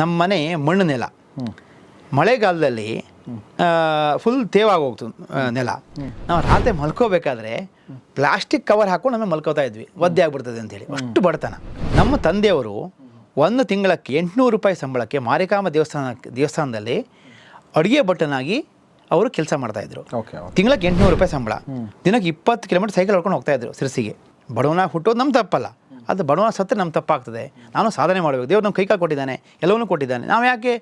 ನಮ್ಮ ಮನೆ ಮಣ್ಣು ನೆಲ. ಮಳೆಗಾಲದಲ್ಲಿ ಫುಲ್ ತೇವಾಗೋಗ್ತು ನೆಲ. ನಾವು ರಾತ್ರಿ ಮಲ್ಕೋಬೇಕಾದ್ರೆ ಪ್ಲಾಸ್ಟಿಕ್ ಕವರ್ ಹಾಕೊಂಡು ನಮ್ಮ ಮಲ್ಕೋತಾ ಇದ್ವಿ. ಒದ್ದೆ ಆಗ್ಬಿಡ್ತದೆ ಅಂತೇಳಿ. ಅಷ್ಟು ಬಡತನ. ನಮ್ಮ ತಂದೆಯವರು ಒಂದು ತಿಂಗಳಕ್ಕೆ ಎಂಟುನೂರು ರೂಪಾಯಿ ಸಂಬಳಕ್ಕೆ ಮಾರಿಕಾಮ ದೇವಸ್ಥಾನ ದೇವಸ್ಥಾನದಲ್ಲಿ ಅಡುಗೆ ಭಟ್ಟನಾಗಿ ಅವರು ಕೆಲಸ ಮಾಡ್ತಾಯಿದ್ರು ತಿಂಗಳಕ್ಕೆ ಎಂಟುನೂರು ರೂಪಾಯಿ ಸಂಬಳ. ದಿನಕ್ಕೆ ಇಪ್ಪತ್ತು ಕಿಲೋಮೀಟರ್ ಸೈಕಲ್ ಹೊಡ್ಕೊಂಡು ಹೋಗ್ತಾ ಇದ್ರು ಸಿರಸಿಗೆ. ಬಡವನಾಗಿ ಹುಟ್ಟೋದು ನಮ್ಮ ತಪ್ಪಲ್ಲ. ಅದು ಬಡವನ ಸತ್ತು ನಮ್ಮ ತಪ್ಪಾಗ್ತದೆ. ನಾನು ಸಾಧನೆ ಮಾಡಬೇಕು. ದೇವ್ರು ನಮ್ಮ ಕೈಕಾಲು ಕೊಟ್ಟಿದ್ದಾನೆ. ಎಲ್ಲವನ್ನೂ ಕೊಟ್ಟಿದ್ದಾನೆ. ನಾವು ಯಾಕೆ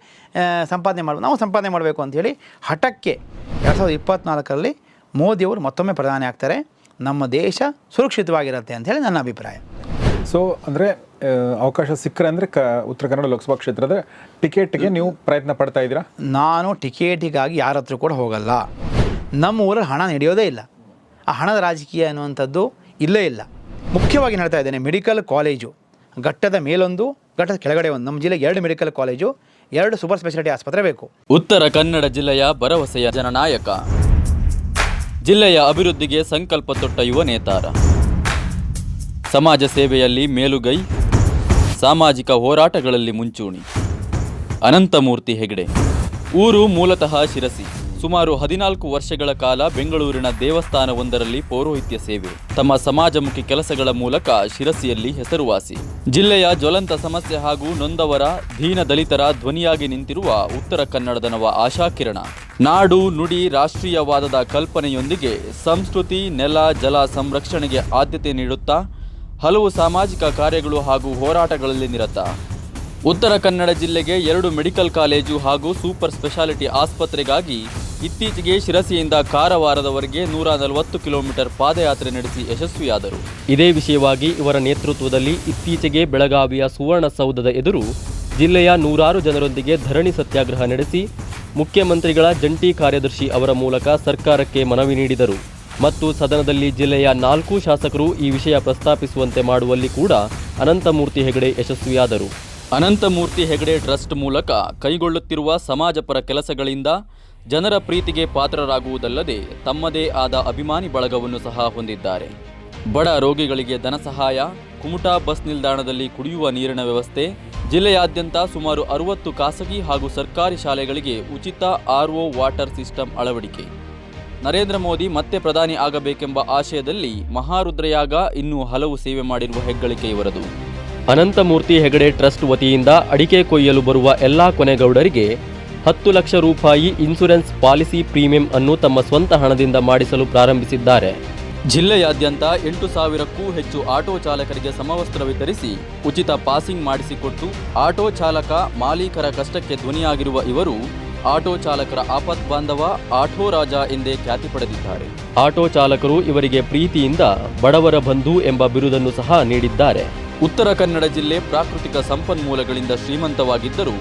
ಸಂಪಾದನೆ ಮಾಡಬೇಕು? ನಾವು ಸಂಪಾದನೆ ಮಾಡಬೇಕು ಅಂಥೇಳಿ ಹಠಕ್ಕೆ ಎರಡು ಸಾವಿರದ ಇಪ್ಪತ್ತ್ನಾಲ್ಕರಲ್ಲಿ ಮೋದಿಯವರು ಮತ್ತೊಮ್ಮೆ ಪ್ರಧಾನಿ ಆಗ್ತಾರೆ. ನಮ್ಮ ದೇಶ ಸುರಕ್ಷಿತವಾಗಿರುತ್ತೆ ಹೇಳಿ ನನ್ನ ಅಭಿಪ್ರಾಯ. ಸೊ ಅಂದರೆ ಅವಕಾಶ ಸಿಕ್ಕರೆ ಅಂದರೆ ಕ ಉತ್ತರ ಕನ್ನಡ ಲೋಕಸಭಾ ಕ್ಷೇತ್ರದ ಟಿಕೆಟ್ಗೆ ನೀವು ಪ್ರಯತ್ನ ಪಡ್ತಾ ಇದ್ದೀರಾ? ನಾನು ಟಿಕೆಟಿಗಾಗಿ ಯಾರ ಹತ್ರ ಕೂಡ ಹೋಗಲ್ಲ. ನಮ್ಮ ಊರಲ್ಲಿ ಹಣ ನಡೆಯೋದೇ ಇಲ್ಲ. ಆ ಹಣದ ರಾಜಕೀಯ ಅನ್ನುವಂಥದ್ದು ಇಲ್ಲೇ ಇಲ್ಲ. ಮುಖ್ಯವಾಗಿ ಹೇಳ್ತಾ ಇದ್ದೇನೆ. Medical college. ಘಟ್ಟದ ಮೇಲೊಂದು, ಘಟ್ಟದ ಕೆಳಗಡೆ ಒಂದು. ನಮ್ಮ ಜಿಲ್ಲೆಗೆ ಎರಡು ಮೆಡಿಕಲ್ ಕಾಲೇಜು, ಎರಡು ಸೂಪರ್ ಸ್ಪೆಷಾಲಿಟಿ ಆಸ್ಪತ್ರೆ ಬೇಕು. ಉತ್ತರ ಕನ್ನಡ ಜಿಲ್ಲೆಯ ಭರವಸೆಯ ಜನನಾಯಕ. ಜಿಲ್ಲೆಯ ಅಭಿವೃದ್ಧಿಗೆ ಸಂಕಲ್ಪ ತೊಟ್ಟ ಯುವ ನೇತಾರ. ಸಮಾಜ ಸೇವೆಯಲ್ಲಿ ಮೇಲುಗೈ, ಸಾಮಾಜಿಕ ಹೋರಾಟಗಳಲ್ಲಿ ಮುಂಚೂಣಿ. ಅನಂತಮೂರ್ತಿ ಹೆಗಡೆ. ಊರು ಮೂಲತಃ ಶಿರಸಿ. ಸುಮಾರು ಹದಿನಾಲ್ಕು ವರ್ಷಗಳ ಕಾಲ ಬೆಂಗಳೂರಿನ ದೇವಸ್ಥಾನವೊಂದರಲ್ಲಿ ಪೌರೋಹಿತ್ಯ ಸೇವೆ. ತಮ್ಮ ಸಮಾಜಮುಖಿ ಕೆಲಸಗಳ ಮೂಲಕ ಶಿರಸಿಯಲ್ಲಿ ಹೆಸರುವಾಸಿ. ಜಿಲ್ಲೆಯ ಜ್ವಲಂತ ಸಮಸ್ಯೆ ಹಾಗೂ ನೊಂದವರ, ದೀನ ದಲಿತರ ಧ್ವನಿಯಾಗಿ ನಿಂತಿರುವ ಉತ್ತರ ಕನ್ನಡದ ನವ ಆಶಾಕಿರಣ ನಾಡು, ನುಡಿ, ರಾಷ್ಟ್ರೀಯವಾದದ ಕಲ್ಪನೆಯೊಂದಿಗೆ ಸಂಸ್ಕೃತಿ, ನೆಲ, ಜಲ ಸಂರಕ್ಷಣೆಗೆ ಆದ್ಯತೆ ನೀಡುತ್ತಾ, ಹಲವು ಸಾಮಾಜಿಕ ಕಾರ್ಯಗಳು ಹಾಗೂ ಹೋರಾಟಗಳಲ್ಲಿ ನಿರತ. ಉತ್ತರ ಕನ್ನಡ ಜಿಲ್ಲೆಗೆ ಎರಡು ಮೆಡಿಕಲ್ ಕಾಲೇಜು ಹಾಗೂ ಸೂಪರ್ ಸ್ಪೆಷಾಲಿಟಿ ಆಸ್ಪತ್ರೆಗಾಗಿ ಇತ್ತೀಚೆಗೆ ಶಿರಸಿಯಿಂದ ಕಾರವಾರದವರೆಗೆ ನೂರ ನಲವತ್ತು ಕಿಲೋಮೀಟರ್ ಪಾದಯಾತ್ರೆ ನಡೆಸಿ ಯಶಸ್ವಿಯಾದರು. ಇದೇ ವಿಷಯವಾಗಿ ಇವರ ನೇತೃತ್ವದಲ್ಲಿ ಇತ್ತೀಚೆಗೆ ಬೆಳಗಾವಿಯ ಸುವರ್ಣಸೌಧದ ಎದುರು ಜಿಲ್ಲೆಯ ನೂರಾರು ಜನರೊಂದಿಗೆ ಧರಣಿ ಸತ್ಯಾಗ್ರಹ ನಡೆಸಿ ಮುಖ್ಯಮಂತ್ರಿಗಳ ಜಂಟಿ ಕಾರ್ಯದರ್ಶಿ ಅವರ ಮೂಲಕ ಸರ್ಕಾರಕ್ಕೆ ಮನವಿ ನೀಡಿದರು. ಮತ್ತು ಸದನದಲ್ಲಿ ಜಿಲ್ಲೆಯ ನಾಲ್ಕು ಶಾಸಕರು ಈ ವಿಷಯ ಪ್ರಸ್ತಾಪಿಸುವಂತೆ ಮಾಡುವಲ್ಲಿ ಕೂಡ ಅನಂತಮೂರ್ತಿ ಹೆಗಡೆ ಯಶಸ್ವಿಯಾದರು. ಅನಂತಮೂರ್ತಿ ಹೆಗಡೆ ಟ್ರಸ್ಟ್ ಮೂಲಕ ಕೈಗೊಳ್ಳುತ್ತಿರುವ ಸಮಾಜಪರ ಕೆಲಸಗಳಿಂದ ಜನರ ಪ್ರೀತಿಗೆ ಪಾತ್ರರಾಗುವುದಲ್ಲದೆ ತಮ್ಮದೇ ಆದ ಅಭಿಮಾನಿ ಬಳಗವನ್ನು ಸಹ ಹೊಂದಿದ್ದಾರೆ. ಬಡ ರೋಗಿಗಳಿಗೆ ಧನ ಸಹಾಯ, ಕುಮಟಾ ಬಸ್ ನಿಲ್ದಾಣದಲ್ಲಿ ಕುಡಿಯುವ ನೀರಿನ ವ್ಯವಸ್ಥೆ, ಜಿಲ್ಲೆಯಾದ್ಯಂತ ಸುಮಾರು ಅರವತ್ತು ಖಾಸಗಿ ಹಾಗೂ ಸರ್ಕಾರಿ ಶಾಲೆಗಳಿಗೆ ಉಚಿತ ಆರ್ಒ ವಾಟರ್ ಸಿಸ್ಟಮ್ ಅಳವಡಿಕೆ. ನರೇಂದ್ರ ಮೋದಿ ಮತ್ತೆ ಪ್ರಧಾನಿ ಆಗಬೇಕೆಂಬ ಆಶಯದಲ್ಲಿ ಮಹಾರುದ್ರಯಾಗ ಇನ್ನೂ ಹಲವು ಸೇವೆ ಮಾಡಿರುವ ಹೆಗ್ಗಳಿಕೆ ಇವರದು. ಅನಂತಮೂರ್ತಿ ಹೆಗಡೆ ಟ್ರಸ್ಟ್ ವತಿಯಿಂದ ಅಡಿಕೆ ಕೊಯ್ಯಲು ಬರುವ ಎಲ್ಲಾ ಕೊನೆಗೌಡರಿಗೆ ಹತ್ತು ಲಕ್ಷ ರೂಪಾಯಿ ಇನ್ಸೂರೆನ್ಸ್ ಪಾಲಿಸಿ ಪ್ರೀಮಿಯಂ ಅನ್ನು ತಮ್ಮ ಸ್ವಂತ ಹಣದಿಂದ ಮಾಡಿಸಲು ಪ್ರಾರಂಭಿಸಿದ್ದಾರೆ. ಜಿಲ್ಲೆಯಾದ್ಯಂತ ಎಂಟು ಸಾವಿರಕ್ಕೂ ಹೆಚ್ಚು ಆಟೋ ಚಾಲಕರಿಗೆ ಸಮವಸ್ತ್ರ ವಿತರಿಸಿ ಉಚಿತ ಪಾಸಿಂಗ್ ಮಾಡಿಸಿಕೊಟ್ಟು ಆಟೋ ಚಾಲಕ ಮಾಲೀಕರ ಕಷ್ಟಕ್ಕೆ ಧ್ವನಿಯಾಗಿರುವ ಇವರು ಆಟೋ ಚಾಲಕರ ಆಪತ್ ಬಾಂಧವ ಆಟೋ ರಾಜ ಎಂದೇ ಖ್ಯಾತಿ ಪಡೆದಿದ್ದಾರೆ. ಆಟೋ ಚಾಲಕರು ಇವರಿಗೆ ಪ್ರೀತಿಯಿಂದ ಬಡವರ ಬಂಧು ಎಂಬ ಬಿರುದನ್ನು ಸಹ ನೀಡಿದ್ದಾರೆ. ಉತ್ತರ ಕನ್ನಡ ಜಿಲ್ಲೆ ಪ್ರಾಕೃತಿಕ ಸಂಪನ್ಮೂಲಗಳಿಂದ ಶ್ರೀಮಂತವಾಗಿದ್ದರೂ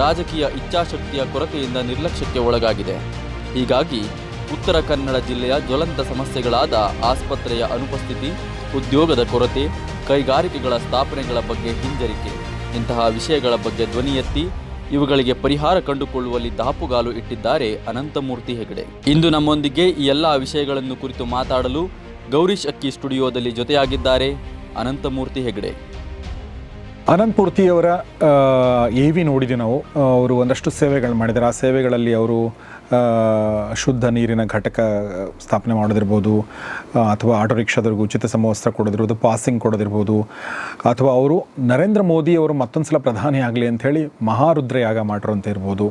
ರಾಜಕೀಯ ಇಚ್ಛಾಶಕ್ತಿಯ ಕೊರತೆಯಿಂದ ನಿರ್ಲಕ್ಷ್ಯಕ್ಕೆ ಒಳಗಾಗಿದೆ. ಹೀಗಾಗಿ ಉತ್ತರ ಕನ್ನಡ ಜಿಲ್ಲೆಯ ಜ್ವಲಂತ ಸಮಸ್ಯೆಗಳಾದ ಆಸ್ಪತ್ರೆಯ ಅನುಪಸ್ಥಿತಿ, ಉದ್ಯೋಗದ ಕೊರತೆ, ಕೈಗಾರಿಕೆಗಳ ಸ್ಥಾಪನೆಗಳ ಬಗ್ಗೆ ಹಿಂಜರಿಕೆ, ಇಂತಹ ವಿಷಯಗಳ ಬಗ್ಗೆ ಧ್ವನಿ ಎತ್ತಿ ಇವುಗಳಿಗೆ ಪರಿಹಾರ ಕಂಡುಕೊಳ್ಳುವಲ್ಲಿ ದಾಪುಗಾಲು ಇಟ್ಟಿದ್ದಾರೆ ಅನಂತಮೂರ್ತಿ ಹೆಗಡೆ. ಇಂದು ನಮ್ಮೊಂದಿಗೆ ಈ ಎಲ್ಲ ವಿಷಯಗಳನ್ನು ಕುರಿತು ಮಾತಾಡಲು ಗೌರೀಶ್ ಅಕ್ಕಿ ಸ್ಟುಡಿಯೋದಲ್ಲಿ ಜೊತೆಯಾಗಿದ್ದಾರೆ ಅನಂತಮೂರ್ತಿ ಹೆಗಡೆ. ಅನಂತಮೂರ್ತಿಯವರ ಎ ವಿ ನೋಡಿದ್ವಿ ನಾವು. ಅವರು ಒಂದಷ್ಟು ಸೇವೆಗಳು ಮಾಡಿದ್ದಾರೆ ಆ ಸೇವೆಗಳಲ್ಲಿ ಅವರು ಶುದ್ಧ ನೀರಿನ ಘಟಕ ಸ್ಥಾಪನೆ ಮಾಡೋದಿರ್ಬೋದು ಅಥವಾ ಆಟೋ ರಿಕ್ಷಾದವ್ರಿಗೆ ಉಚಿತ ಸಮವಸ್ತ್ರ ಕೊಡೋದಿರ್ಬೋದು, ಪಾಸಿಂಗ್ ಕೊಡೋದಿರ್ಬೋದು, ಅಥವಾ ಅವರು ನರೇಂದ್ರ ಮೋದಿ ಅವರು ಮತ್ತೊಂದು ಸಲ ಪ್ರಧಾನಿ ಆಗಲಿ ಅಂಥೇಳಿ ಮಹಾರುದ್ರಯಾಗ ಯಾಗ ಅಂತ ಇರ್ಬೋದು.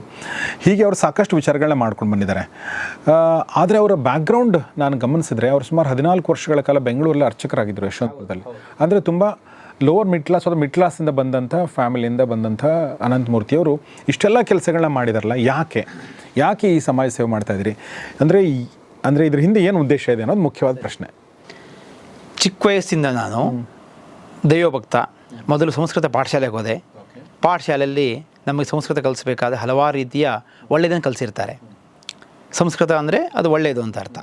ಹೀಗೆ ಅವರು ಸಾಕಷ್ಟು ವಿಚಾರಗಳನ್ನ ಮಾಡ್ಕೊಂಡು ಬಂದಿದ್ದಾರೆ. ಆದರೆ ಅವರ ಬ್ಯಾಕ್ಗ್ರೌಂಡ್ ನಾನು ಗಮನಿಸಿದರೆ, ಅವರು ಸುಮಾರು ಹದಿನಾಲ್ಕು ವರ್ಷಗಳ ಕಾಲ ಬೆಂಗಳೂರಲ್ಲಿ ಅರ್ಚಕರಾಗಿದ್ದರು ಯಶವಂತಪುರದಲ್ಲಿ. ಅಂದರೆ ತುಂಬ ಲೋವರ್ ಮಿಡ್ ಕ್ಲಾಸ್ ಅಥವಾ ಮಿಡ್ ಕ್ಲಾಸಿಂದ ಬಂದಂಥ ಫ್ಯಾಮಿಲಿಯಿಂದ ಬಂದಂಥ ಅನಂತಮೂರ್ತಿಯವರು ಇಷ್ಟೆಲ್ಲ ಕೆಲಸಗಳನ್ನ ಮಾಡಿದಾರಲ್ಲ ಯಾಕೆ? ಯಾಕೆ ಈ ಸಮಾಜ ಸೇವೆ ಮಾಡ್ತಾ ಇದ್ದೀರಿ? ಅಂದರೆ ಅಂದರೆ ಇದ್ರ ಹಿಂದೆ ಏನು ಉದ್ದೇಶ ಇದೆ ಅನ್ನೋದು ಮುಖ್ಯವಾದ ಪ್ರಶ್ನೆ. ಚಿಕ್ಕ ವಯಸ್ಸಿಂದ ನಾನು ದೈವಭಕ್ತ. ಮೊದಲು ಸಂಸ್ಕೃತ ಪಾಠಶಾಲೆಗೆ ಹೋದೆ. ಪಾಠಶಾಲೆಯಲ್ಲಿ ನಮಗೆ ಸಂಸ್ಕೃತ ಕಲಿಸಬೇಕಾದ ಹಲವಾರು ರೀತಿಯ ಒಳ್ಳೆಯದನ್ನು ಕಲಿಸಿರ್ತಾರೆ. ಸಂಸ್ಕೃತ ಅಂದರೆ ಅದು ಒಳ್ಳೆಯದು ಅಂತ ಅರ್ಥ.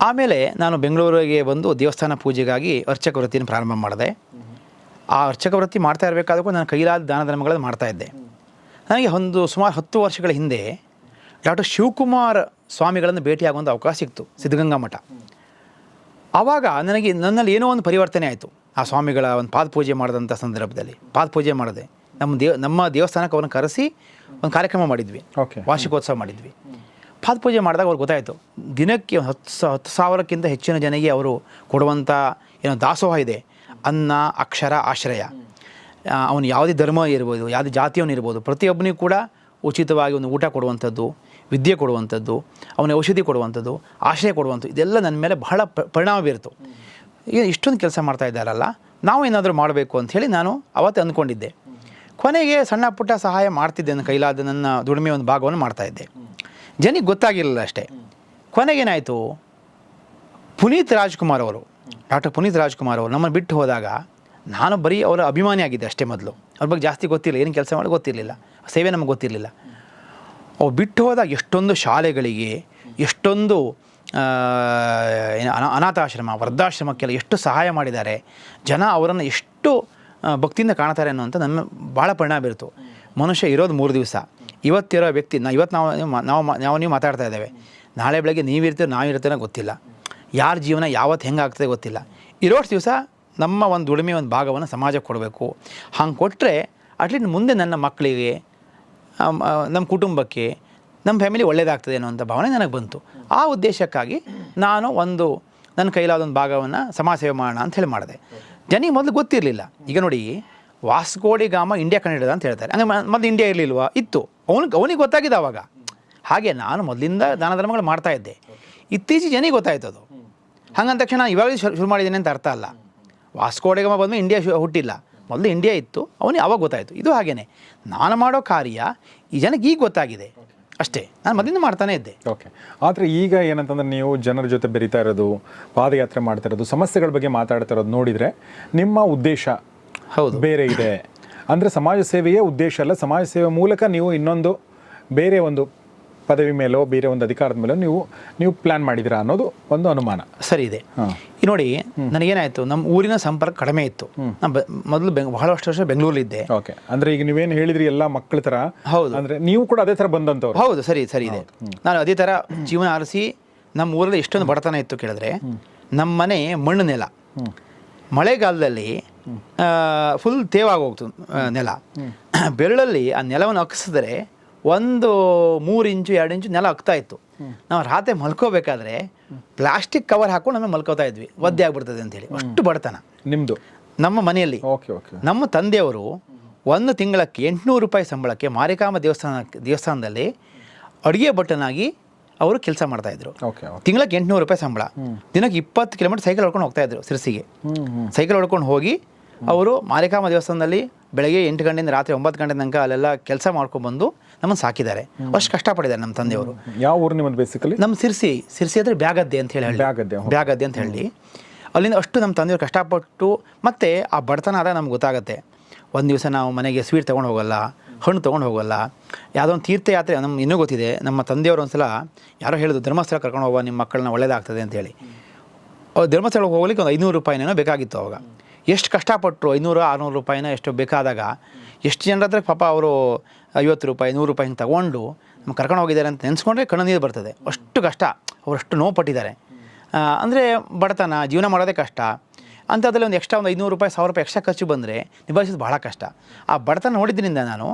ಆಮೇಲೆ ನಾನು ಬೆಂಗಳೂರಿಗೆ ಬಂದು ದೇವಸ್ಥಾನ ಪೂಜೆಗಾಗಿ ಅರ್ಚಕ ವೃತ್ತಿಯನ್ನು ಪ್ರಾರಂಭ ಮಾಡಿದೆ. ಆ ಅರ್ಚಕ ವೃತ್ತಿ ಮಾಡ್ತಾ ಇರಬೇಕಾದಕ್ಕೂ ನಾನು ಕೈಲಾದ ದಾನ ಧರ್ಮಗಳನ್ನು ಮಾಡ್ತಾ ಇದ್ದೆ. ನನಗೆ ಒಂದು ಸುಮಾರು ಹತ್ತು ವರ್ಷಗಳ ಹಿಂದೆ ಡಾಕ್ಟರ್ ಶಿವಕುಮಾರ್ ಸ್ವಾಮಿಗಳನ್ನು ಭೇಟಿಯಾಗುವಂಥ ಅವಕಾಶ ಸಿಕ್ತು ಸಿದ್ಧಗಂಗಾ ಮಠ. ಆವಾಗ ನನಗೆ ನನ್ನಲ್ಲಿ ಏನೋ ಒಂದು ಪರಿವರ್ತನೆ ಆಯಿತು. ಆ ಸ್ವಾಮಿಗಳ ಒಂದು ಪಾದ ಪೂಜೆ ಮಾಡಿದಂಥ ಸಂದರ್ಭದಲ್ಲಿ ಪಾದ ಪೂಜೆ ಮಾಡಿದೆ. ನಮ್ಮ ದೇವ ನಮ್ಮ ದೇವಸ್ಥಾನಕ್ಕೆ ಅವರನ್ನು ಕರೆಸಿ ಒಂದು ಕಾರ್ಯಕ್ರಮ ಮಾಡಿದ್ವಿ. ಓಕೆ ವಾರ್ಷಿಕೋತ್ಸವ ಮಾಡಿದ್ವಿ. ಪಾದಪೂಜೆ ಮಾಡಿದಾಗ ಅವ್ರಿಗೆ ಗೊತ್ತಾಯಿತು. ದಿನಕ್ಕೆ ಹತ್ತು ಸ, ಹತ್ತು ಸಾವಿರಕ್ಕಿಂತ ಹೆಚ್ಚಿನ ಜನರಿಗೆ ಅವರು ಕೊಡುವಂಥ ಏನೋ ದಾಸೋಹ ಇದೆ. ಅನ್ನ, ಅಕ್ಷರ, ಆಶ್ರಯ. ಅವನು ಯಾವುದೇ ಧರ್ಮ ಇರ್ಬೋದು, ಯಾವುದೇ ಜಾತಿಯವನು ಇರ್ಬೋದು, ಪ್ರತಿಯೊಬ್ಬನಿಗೂ ಕೂಡ ಉಚಿತವಾಗಿ ಒಂದು ಊಟ ಕೊಡುವಂಥದ್ದು, ವಿದ್ಯೆ ಕೊಡುವಂಥದ್ದು ಅವನ ಔಷಧಿ ಕೊಡುವಂಥದ್ದು, ಆಶ್ರಯ ಕೊಡುವಂಥದ್ದು, ಇದೆಲ್ಲ ನನ್ನ ಮೇಲೆ ಬಹಳ ಪರಿಣಾಮ ಬೀರ್ತು. ಈಗ ಇಷ್ಟೊಂದು ಕೆಲಸ ಮಾಡ್ತಾ ಇದ್ದಾರಲ್ಲ, ನಾವು ಏನಾದರೂ ಮಾಡಬೇಕು ಅಂಥೇಳಿ ನಾನು ಅವತ್ತು ಅಂದ್ಕೊಂಡಿದ್ದೆ. ಕೊನೆಗೆ ಸಣ್ಣ ಪುಟ್ಟ ಸಹಾಯ ಮಾಡ್ತಿದ್ದೆ, ನನ್ನ ಕೈಲಾದ ನನ್ನ ದುಡಿಮೆ ಒಂದು ಭಾಗವನ್ನು ಮಾಡ್ತಾಯಿದ್ದೆ ಜನಿಗೆ ಗೊತ್ತಾಗಿರಲಿಲ್ಲ ಅಷ್ಟೇ. ಕೊನೆಗೇನಾಯಿತು ಪುನೀತ್ ರಾಜ್ಕುಮಾರ್ ಅವರು, ಡಾಕ್ಟರ್ ಪುನೀತ್ ರಾಜ್ಕುಮಾರ್ ಅವರು ನಮ್ಮನ್ನು ಬಿಟ್ಟು ಹೋದಾಗ ನಾನು ಬರೀ ಅವರ ಅಭಿಮಾನಿ ಆಗಿದ್ದೆ ಅಷ್ಟೇ ಮೊದಲು. ಅವ್ರ ಬಗ್ಗೆ ಜಾಸ್ತಿ ಗೊತ್ತಿಲ್ಲ, ಏನು ಕೆಲಸ ಮಾಡಿ ಗೊತ್ತಿರಲಿಲ್ಲ, ಸೇವೆ ನಮಗೆ ಗೊತ್ತಿರಲಿಲ್ಲ. ಅವ್ರು ಬಿಟ್ಟು ಹೋದಾಗ ಎಷ್ಟೊಂದು ಶಾಲೆಗಳಿಗೆ, ಎಷ್ಟೊಂದು ಅನಾಥಾಶ್ರಮ, ವೃದ್ಧಾಶ್ರಮಕ್ಕೆಲ್ಲ ಎಷ್ಟು ಸಹಾಯ ಮಾಡಿದ್ದಾರೆ, ಜನ ಅವರನ್ನು ಎಷ್ಟು ಭಕ್ತಿಯಿಂದ ಕಾಣ್ತಾರೆ ಅನ್ನೋಂಥ ನನ್ನ ಭಾಳ ಪರಿಣಾಮ ಬೀರ್ತು. ಮನುಷ್ಯ ಇರೋದು ಮೂರು ದಿವಸ. ಇವತ್ತಿರೋ ವ್ಯಕ್ತಿ, ನಾ ಇವತ್ತು ನಾವು ನಾವು ನಾವು ನೀವು ಮಾತಾಡ್ತಾ ಇದ್ದೇವೆ. ನಾಳೆ ಬೆಳಗ್ಗೆ ನೀವಿರ್ತೀರೋ ನಾವಿರ್ತೀರೋ ಗೊತ್ತಿಲ್ಲ. ಯಾರ ಜೀವನ ಯಾವತ್ತು ಹೆಂಗೆ ಆಗ್ತದೆ ಗೊತ್ತಿಲ್ಲ ಇರೋಷ್ಟು ದಿವಸ ನಮ್ಮ ಒಂದು ದುಡಿಮೆ ಒಂದು ಭಾಗವನ್ನು ಸಮಾಜಕ್ಕೆ ಕೊಡಬೇಕು. ಹಂಗೆ ಕೊಟ್ಟರೆ ಅಟ್ಲೀಸ್ಟ್ ಮುಂದೆ ನನ್ನ ಮಕ್ಕಳಿಗೆ ನಮ್ಮ ಕುಟುಂಬಕ್ಕೆ, ನಮ್ಮ ಫ್ಯಾಮಿಲಿ ಒಳ್ಳೆಯದಾಗ್ತದೆ ಅನ್ನೋಂಥ ಭಾವನೆ ನನಗೆ ಬಂತು. ಆ ಉದ್ದೇಶಕ್ಕಾಗಿ ನಾನು ಒಂದು ನನ್ನ ಕೈಲಾದ ಒಂದು ಭಾಗವನ್ನು ಸಮಾಜ ಸೇವೆ ಮಾಡೋಣ ಅಂತ ಹೇಳಿ ಮಾಡಿದೆ. ಜನಿಗೆ ಮೊದಲು ಗೊತ್ತಿರಲಿಲ್ಲ. ಈಗ ನೋಡಿ, ವಾಸ್ಕೋಡಿ ಗಾಮ ಇಂಡಿಯಾ ಕನ್ನಡದ ಅಂತ ಹೇಳ್ತಾರೆ. ಅಂದರೆ ಮೊದಲು ಇಂಡಿಯಾ ಇರಲಿಲ್ವಾ? ಇತ್ತು. ಅವನಿಗೆ ಅವನಿಗೆ ಗೊತ್ತಾಗಿದೆ ಅವಾಗ. ಹಾಗೆ ನಾನು ಮೊದಲಿಂದ ದಾನ ಧರ್ಮಗಳು ಮಾಡ್ತಾ ಇದ್ದೆ. ಇತ್ತೀಚೆಗೆ ಜನಿಗೆ ಗೊತ್ತಾಯ್ತು ಅದು. ಹಂಗಂದ ತಕ್ಷಣ ಇವಾಗ ಶುರು ಶುರು ಮಾಡಿದ್ದೀನಿ ಅಂತ ಅರ್ಥ ಅಲ್ಲ. ವಾಸ್ಕೋಡೆಗಮ ಬಂದಮೇಲೆ ಇಂಡಿಯಾ ಶು- ಹುಟ್ಟಿಲ್ಲ. ಮೊದಲು ಇಂಡಿಯಾ ಇತ್ತು ಅವನಿಗೆ ಅವಾಗ ಗೊತ್ತಾಯಿತು. ಇದು ಹಾಗೇನೆ. ನಾನು ಮಾಡೋ ಕಾರ್ಯ ಈ ಜನಕ್ಕೆ ಈಗ ಗೊತ್ತಾಗಿದೆ. ಅಷ್ಟೇ. ನಾನು ಮೊದಲಿಂದ ಮಾಡ್ತಾನೆ ಇದ್ದೆ. ಓಕೆ. ಆದರೆ ಈಗ ಏನಂತಂದ್ರೆ ನೀವು ಜನರ ಜೊತೆ ಬೆರಿತಾ ಇರೋದು ಪಾದಯಾತ್ರೆ ಮಾಡ್ತಾ ಇರೋದು ಸಮಸ್ಯೆಗಳ ಬಗ್ಗೆ ಮಾತಾಡ್ತಾ ಇರೋದು ನೋಡಿದರೆ ನಿಮ್ಮ ಉದ್ದೇಶ ಹೌದು. ಬೇರೆ ಇದೆ. ಅಂದರೆ ಸಮಾಜ ಸೇವೆಯೇ ಉದ್ದೇಶ ಅಲ್ಲ. ಸಮಾಜ ಸೇವೆ ಮೂಲಕ ನೀವು ಇನ್ನೊಂದು ಬೇರೆ ಒಂದು ಪದವಿ ಮೇಲೋ ಬೇರೆ ಒಂದು ಅಧಿಕಾರದ ಮೇಲೋ ನೀವು ನೀವು ಪ್ಲ್ಯಾನ್ ಮಾಡಿದ್ದೀರಾ ಅನ್ನೋದು ಒಂದು ಅನುಮಾನ. ಸರಿ ಇದೆ. ಈ ನೋಡಿ ನನಗೇನಾಯಿತು ನಮ್ಮ ಊರಿನ ಸಂಪರ್ಕ ಕಡಿಮೆ ಇತ್ತು. ನಾನು ಮೊದಲು ಬೆಂಗ್ ಬಹಳಷ್ಟು ವರ್ಷ ಬೆಂಗಳೂರಲ್ಲಿದ್ದೆ. ಓಕೆ ಅಂದರೆ ಈಗ ನೀವೇನು ಹೇಳಿದ್ರಿ ಎಲ್ಲ ಮಕ್ಕಳ ಥರ ಹೌದು. ಅಂದರೆ ನೀವು ಕೂಡ ಅದೇ ಥರ ಬಂದಂಥವ್ರು ಹೌದು ಸರಿ ಸರಿ ಇದೆ. ನಾನು ಅದೇ ಥರ ಜೀವನ ಆರಿಸಿ ನಮ್ಮ ಊರಲ್ಲಿ ಎಷ್ಟೊಂದು ಬಡತನ ಇತ್ತು ಕೇಳಿದ್ರೆ ನಮ್ಮ ಮನೆ ಮಣ್ಣು ನೆಲ. ಮಳೆಗಾಲದಲ್ಲಿ ಫುಲ್ ತೇವಾಗಿ ಹೋಗ್ತು ಆ, ನೆಲ. ಬೆರಳಲ್ಲಿ ಆ ನೆಲವನ್ನು ಅಕ್ಕಿಸಿದ್ರೆ ಒಂದು ಮೂರು ಇಂಚು ಎರಡು ಇಂಚು ನೆಲ ಅಕ್ತಾ ಇತ್ತು. ನಾವು ರಾತ್ರಿ ಮಲ್ಕೋಬೇಕಾದ್ರೆ ಪ್ಲಾಸ್ಟಿಕ್ ಕವರ್ ಹಾಕೊಂಡು ನಮಗೆ ಮಲ್ಕೋತಾ ಇದ್ವಿ. ಒದ್ದೆ ಆಗ್ಬಿಡ್ತದೆ ಅಂತೇಳಿ. ಅಷ್ಟು ಬಡತನ. ನಿಮ್ಮದು ನಮ್ಮ ಮನೆಯಲ್ಲಿ. Okay okay. ನಮ್ಮ ತಂದೆಯವರು ಒಂದು ತಿಂಗಳಕ್ಕೆ ಎಂಟುನೂರು ರೂಪಾಯಿ ಸಂಬಳಕ್ಕೆ ಮಾರಿಕಾಮ ದೇವಸ್ಥಾನ ದೇವಸ್ಥಾನದಲ್ಲಿ ಅಡುಗೆ ಭಟ್ಟನಾಗಿ ಅವರು ಕೆಲಸ ಮಾಡ್ತಾ ಇದ್ರು. ಓಕೆ ತಿಂಗಳಕ್ಕೆ ಎಂಟುನೂರು ರೂಪಾಯಿ ಸಂಬಳ. ದಿನಕ್ಕೆ ಇಪ್ಪತ್ತು ಕಿಲೋಮೀಟರ್ ಸೈಕಲ್ ಹೊಡ್ಕೊಂಡು ಹೋಗ್ತಾ ಇದ್ರು ಸಿರ್ಸಿಗೆ. ಸೈಕಲ್ ಹೊಡ್ಕೊಂಡು ಹೋಗಿ ಅವರು ಮಾರಿಕಾಮ ದೇವಸ್ಥಾನದಲ್ಲಿ ಬೆಳಗ್ಗೆ ಎಂಟು ಗಂಟೆಯಿಂದ ರಾತ್ರಿ ಒಂಬತ್ತು ಗಂಟೆ ತನಕ ಅಲ್ಲೆಲ್ಲ ಕೆಲಸ ಮಾಡ್ಕೊಂಡ್ಬಂದು ನಮ್ಮನ್ನು ಸಾಕಿದ್ದಾರೆ. ಅಷ್ಟು ಕಷ್ಟಪಟ್ಟಿದ್ದಾರೆ ನಮ್ಮ ತಂದೆಯವರು. ಯಾವ ಊರು ನಿಮ್ಮದು ಬೇಸಿಕಲಿ ನಮ್ಮ ಸಿರ್ಸಿ ಸಿರ್ಸಿ ಅಂದರೆ ಬ್ಯಾಗದ್ದೆ ಅಂತ ಹೇಳಿ. ಬ್ಯಾಗದ್ದೆ, ಬ್ಯಾಗದ್ದೆ ಅಂತ ಹೇಳಿ. ಅಲ್ಲಿಂದ ಅಷ್ಟು ನಮ್ಮ ತಂದೆಯವರು ಕಷ್ಟಪಟ್ಟು ಮತ್ತು ಆ ಬಡತನ ಆದಾಗ ನಮ್ಗೆ ಗೊತ್ತಾಗುತ್ತೆ. ಒಂದು ದಿವಸ ನಾವು ಮನೆಗೆ ಸ್ವೀಟ್ ತೊಗೊಂಡು ಹೋಗಲ್ಲ. ಹಣ್ಣು ತೊಗೊಂಡು ಹೋಗೋಲ್ಲ ಯಾವುದೋ ಒಂದು ತೀರ್ಥಯಾತ್ರೆ ನಮ್ಮ ಇನ್ನೂ ಗೊತ್ತಿದೆ, ನಮ್ಮ ತಂದೆಯವರು ಒಂದ್ಸಲ ಯಾರೋ ಹೇಳಿದ್ರು ಧರ್ಮಸ್ಥಳ ಕರ್ಕೊಂಡು ಹೋಗುವ ನಿಮ್ಮ ಮಕ್ಕಳನ್ನ ಒಳ್ಳೇದಾಗ್ತದೆ ಅಂತೇಳಿ ಅವ್ರು ಧರ್ಮಸ್ಥಳಕ್ಕೆ ಹೋಗ್ಲಿಕ್ಕೆ ಒಂದು ಐನೂರು ರೂಪಾಯಿನೇನೋ ಬೇಕಾಗಿತ್ತು ಅವಾಗ. ಎಷ್ಟು ಕಷ್ಟಪಟ್ಟರು ಐನೂರು, ಆರುನೂರು ರೂಪಾಯಿನ ಎಷ್ಟು ಬೇಕಾದಾಗ, ಎಷ್ಟು ಜನರ ಹತ್ರ ಪಾಪ ಅವರು ಐವತ್ತು ರೂಪಾಯಿ, ನೂರು ರೂಪಾಯಿ ಹಿಂಗೆ ತಗೊಂಡು ನಮ್ಮ ಕರ್ಕೊಂಡು ಹೋಗಿದ್ದಾರೆ ಅಂತ ನೆನೆಸ್ಕೊಂಡ್ರೆ ಕಣ್ಣು ನೀರು ಬರ್ತದೆ. ಅಷ್ಟು ಕಷ್ಟ. ಅವರಷ್ಟು ನೋವು ಪಟ್ಟಿದ್ದಾರೆ. ಅಂದರೆ ಬಡತನ, ಜೀವನ ಮಾಡೋದೇ ಕಷ್ಟ. ಅಂಥದ್ರಲ್ಲಿ ಒಂದು ಎಕ್ಸ್ಟ್ರಾ ಒಂದು ಐನೂರು ರೂಪಾಯಿ, ಸಾವಿರ ರೂಪಾಯಿ ಎಕ್ಸ್ಟ್ರಾ ಖರ್ಚು ಬಂದರೆ ನಿಭಾಯಿಸೋದು ಭಾಳ ಕಷ್ಟ. ಆ ಬಡತನ ನೋಡಿದ್ರಿಂದ ನಾನು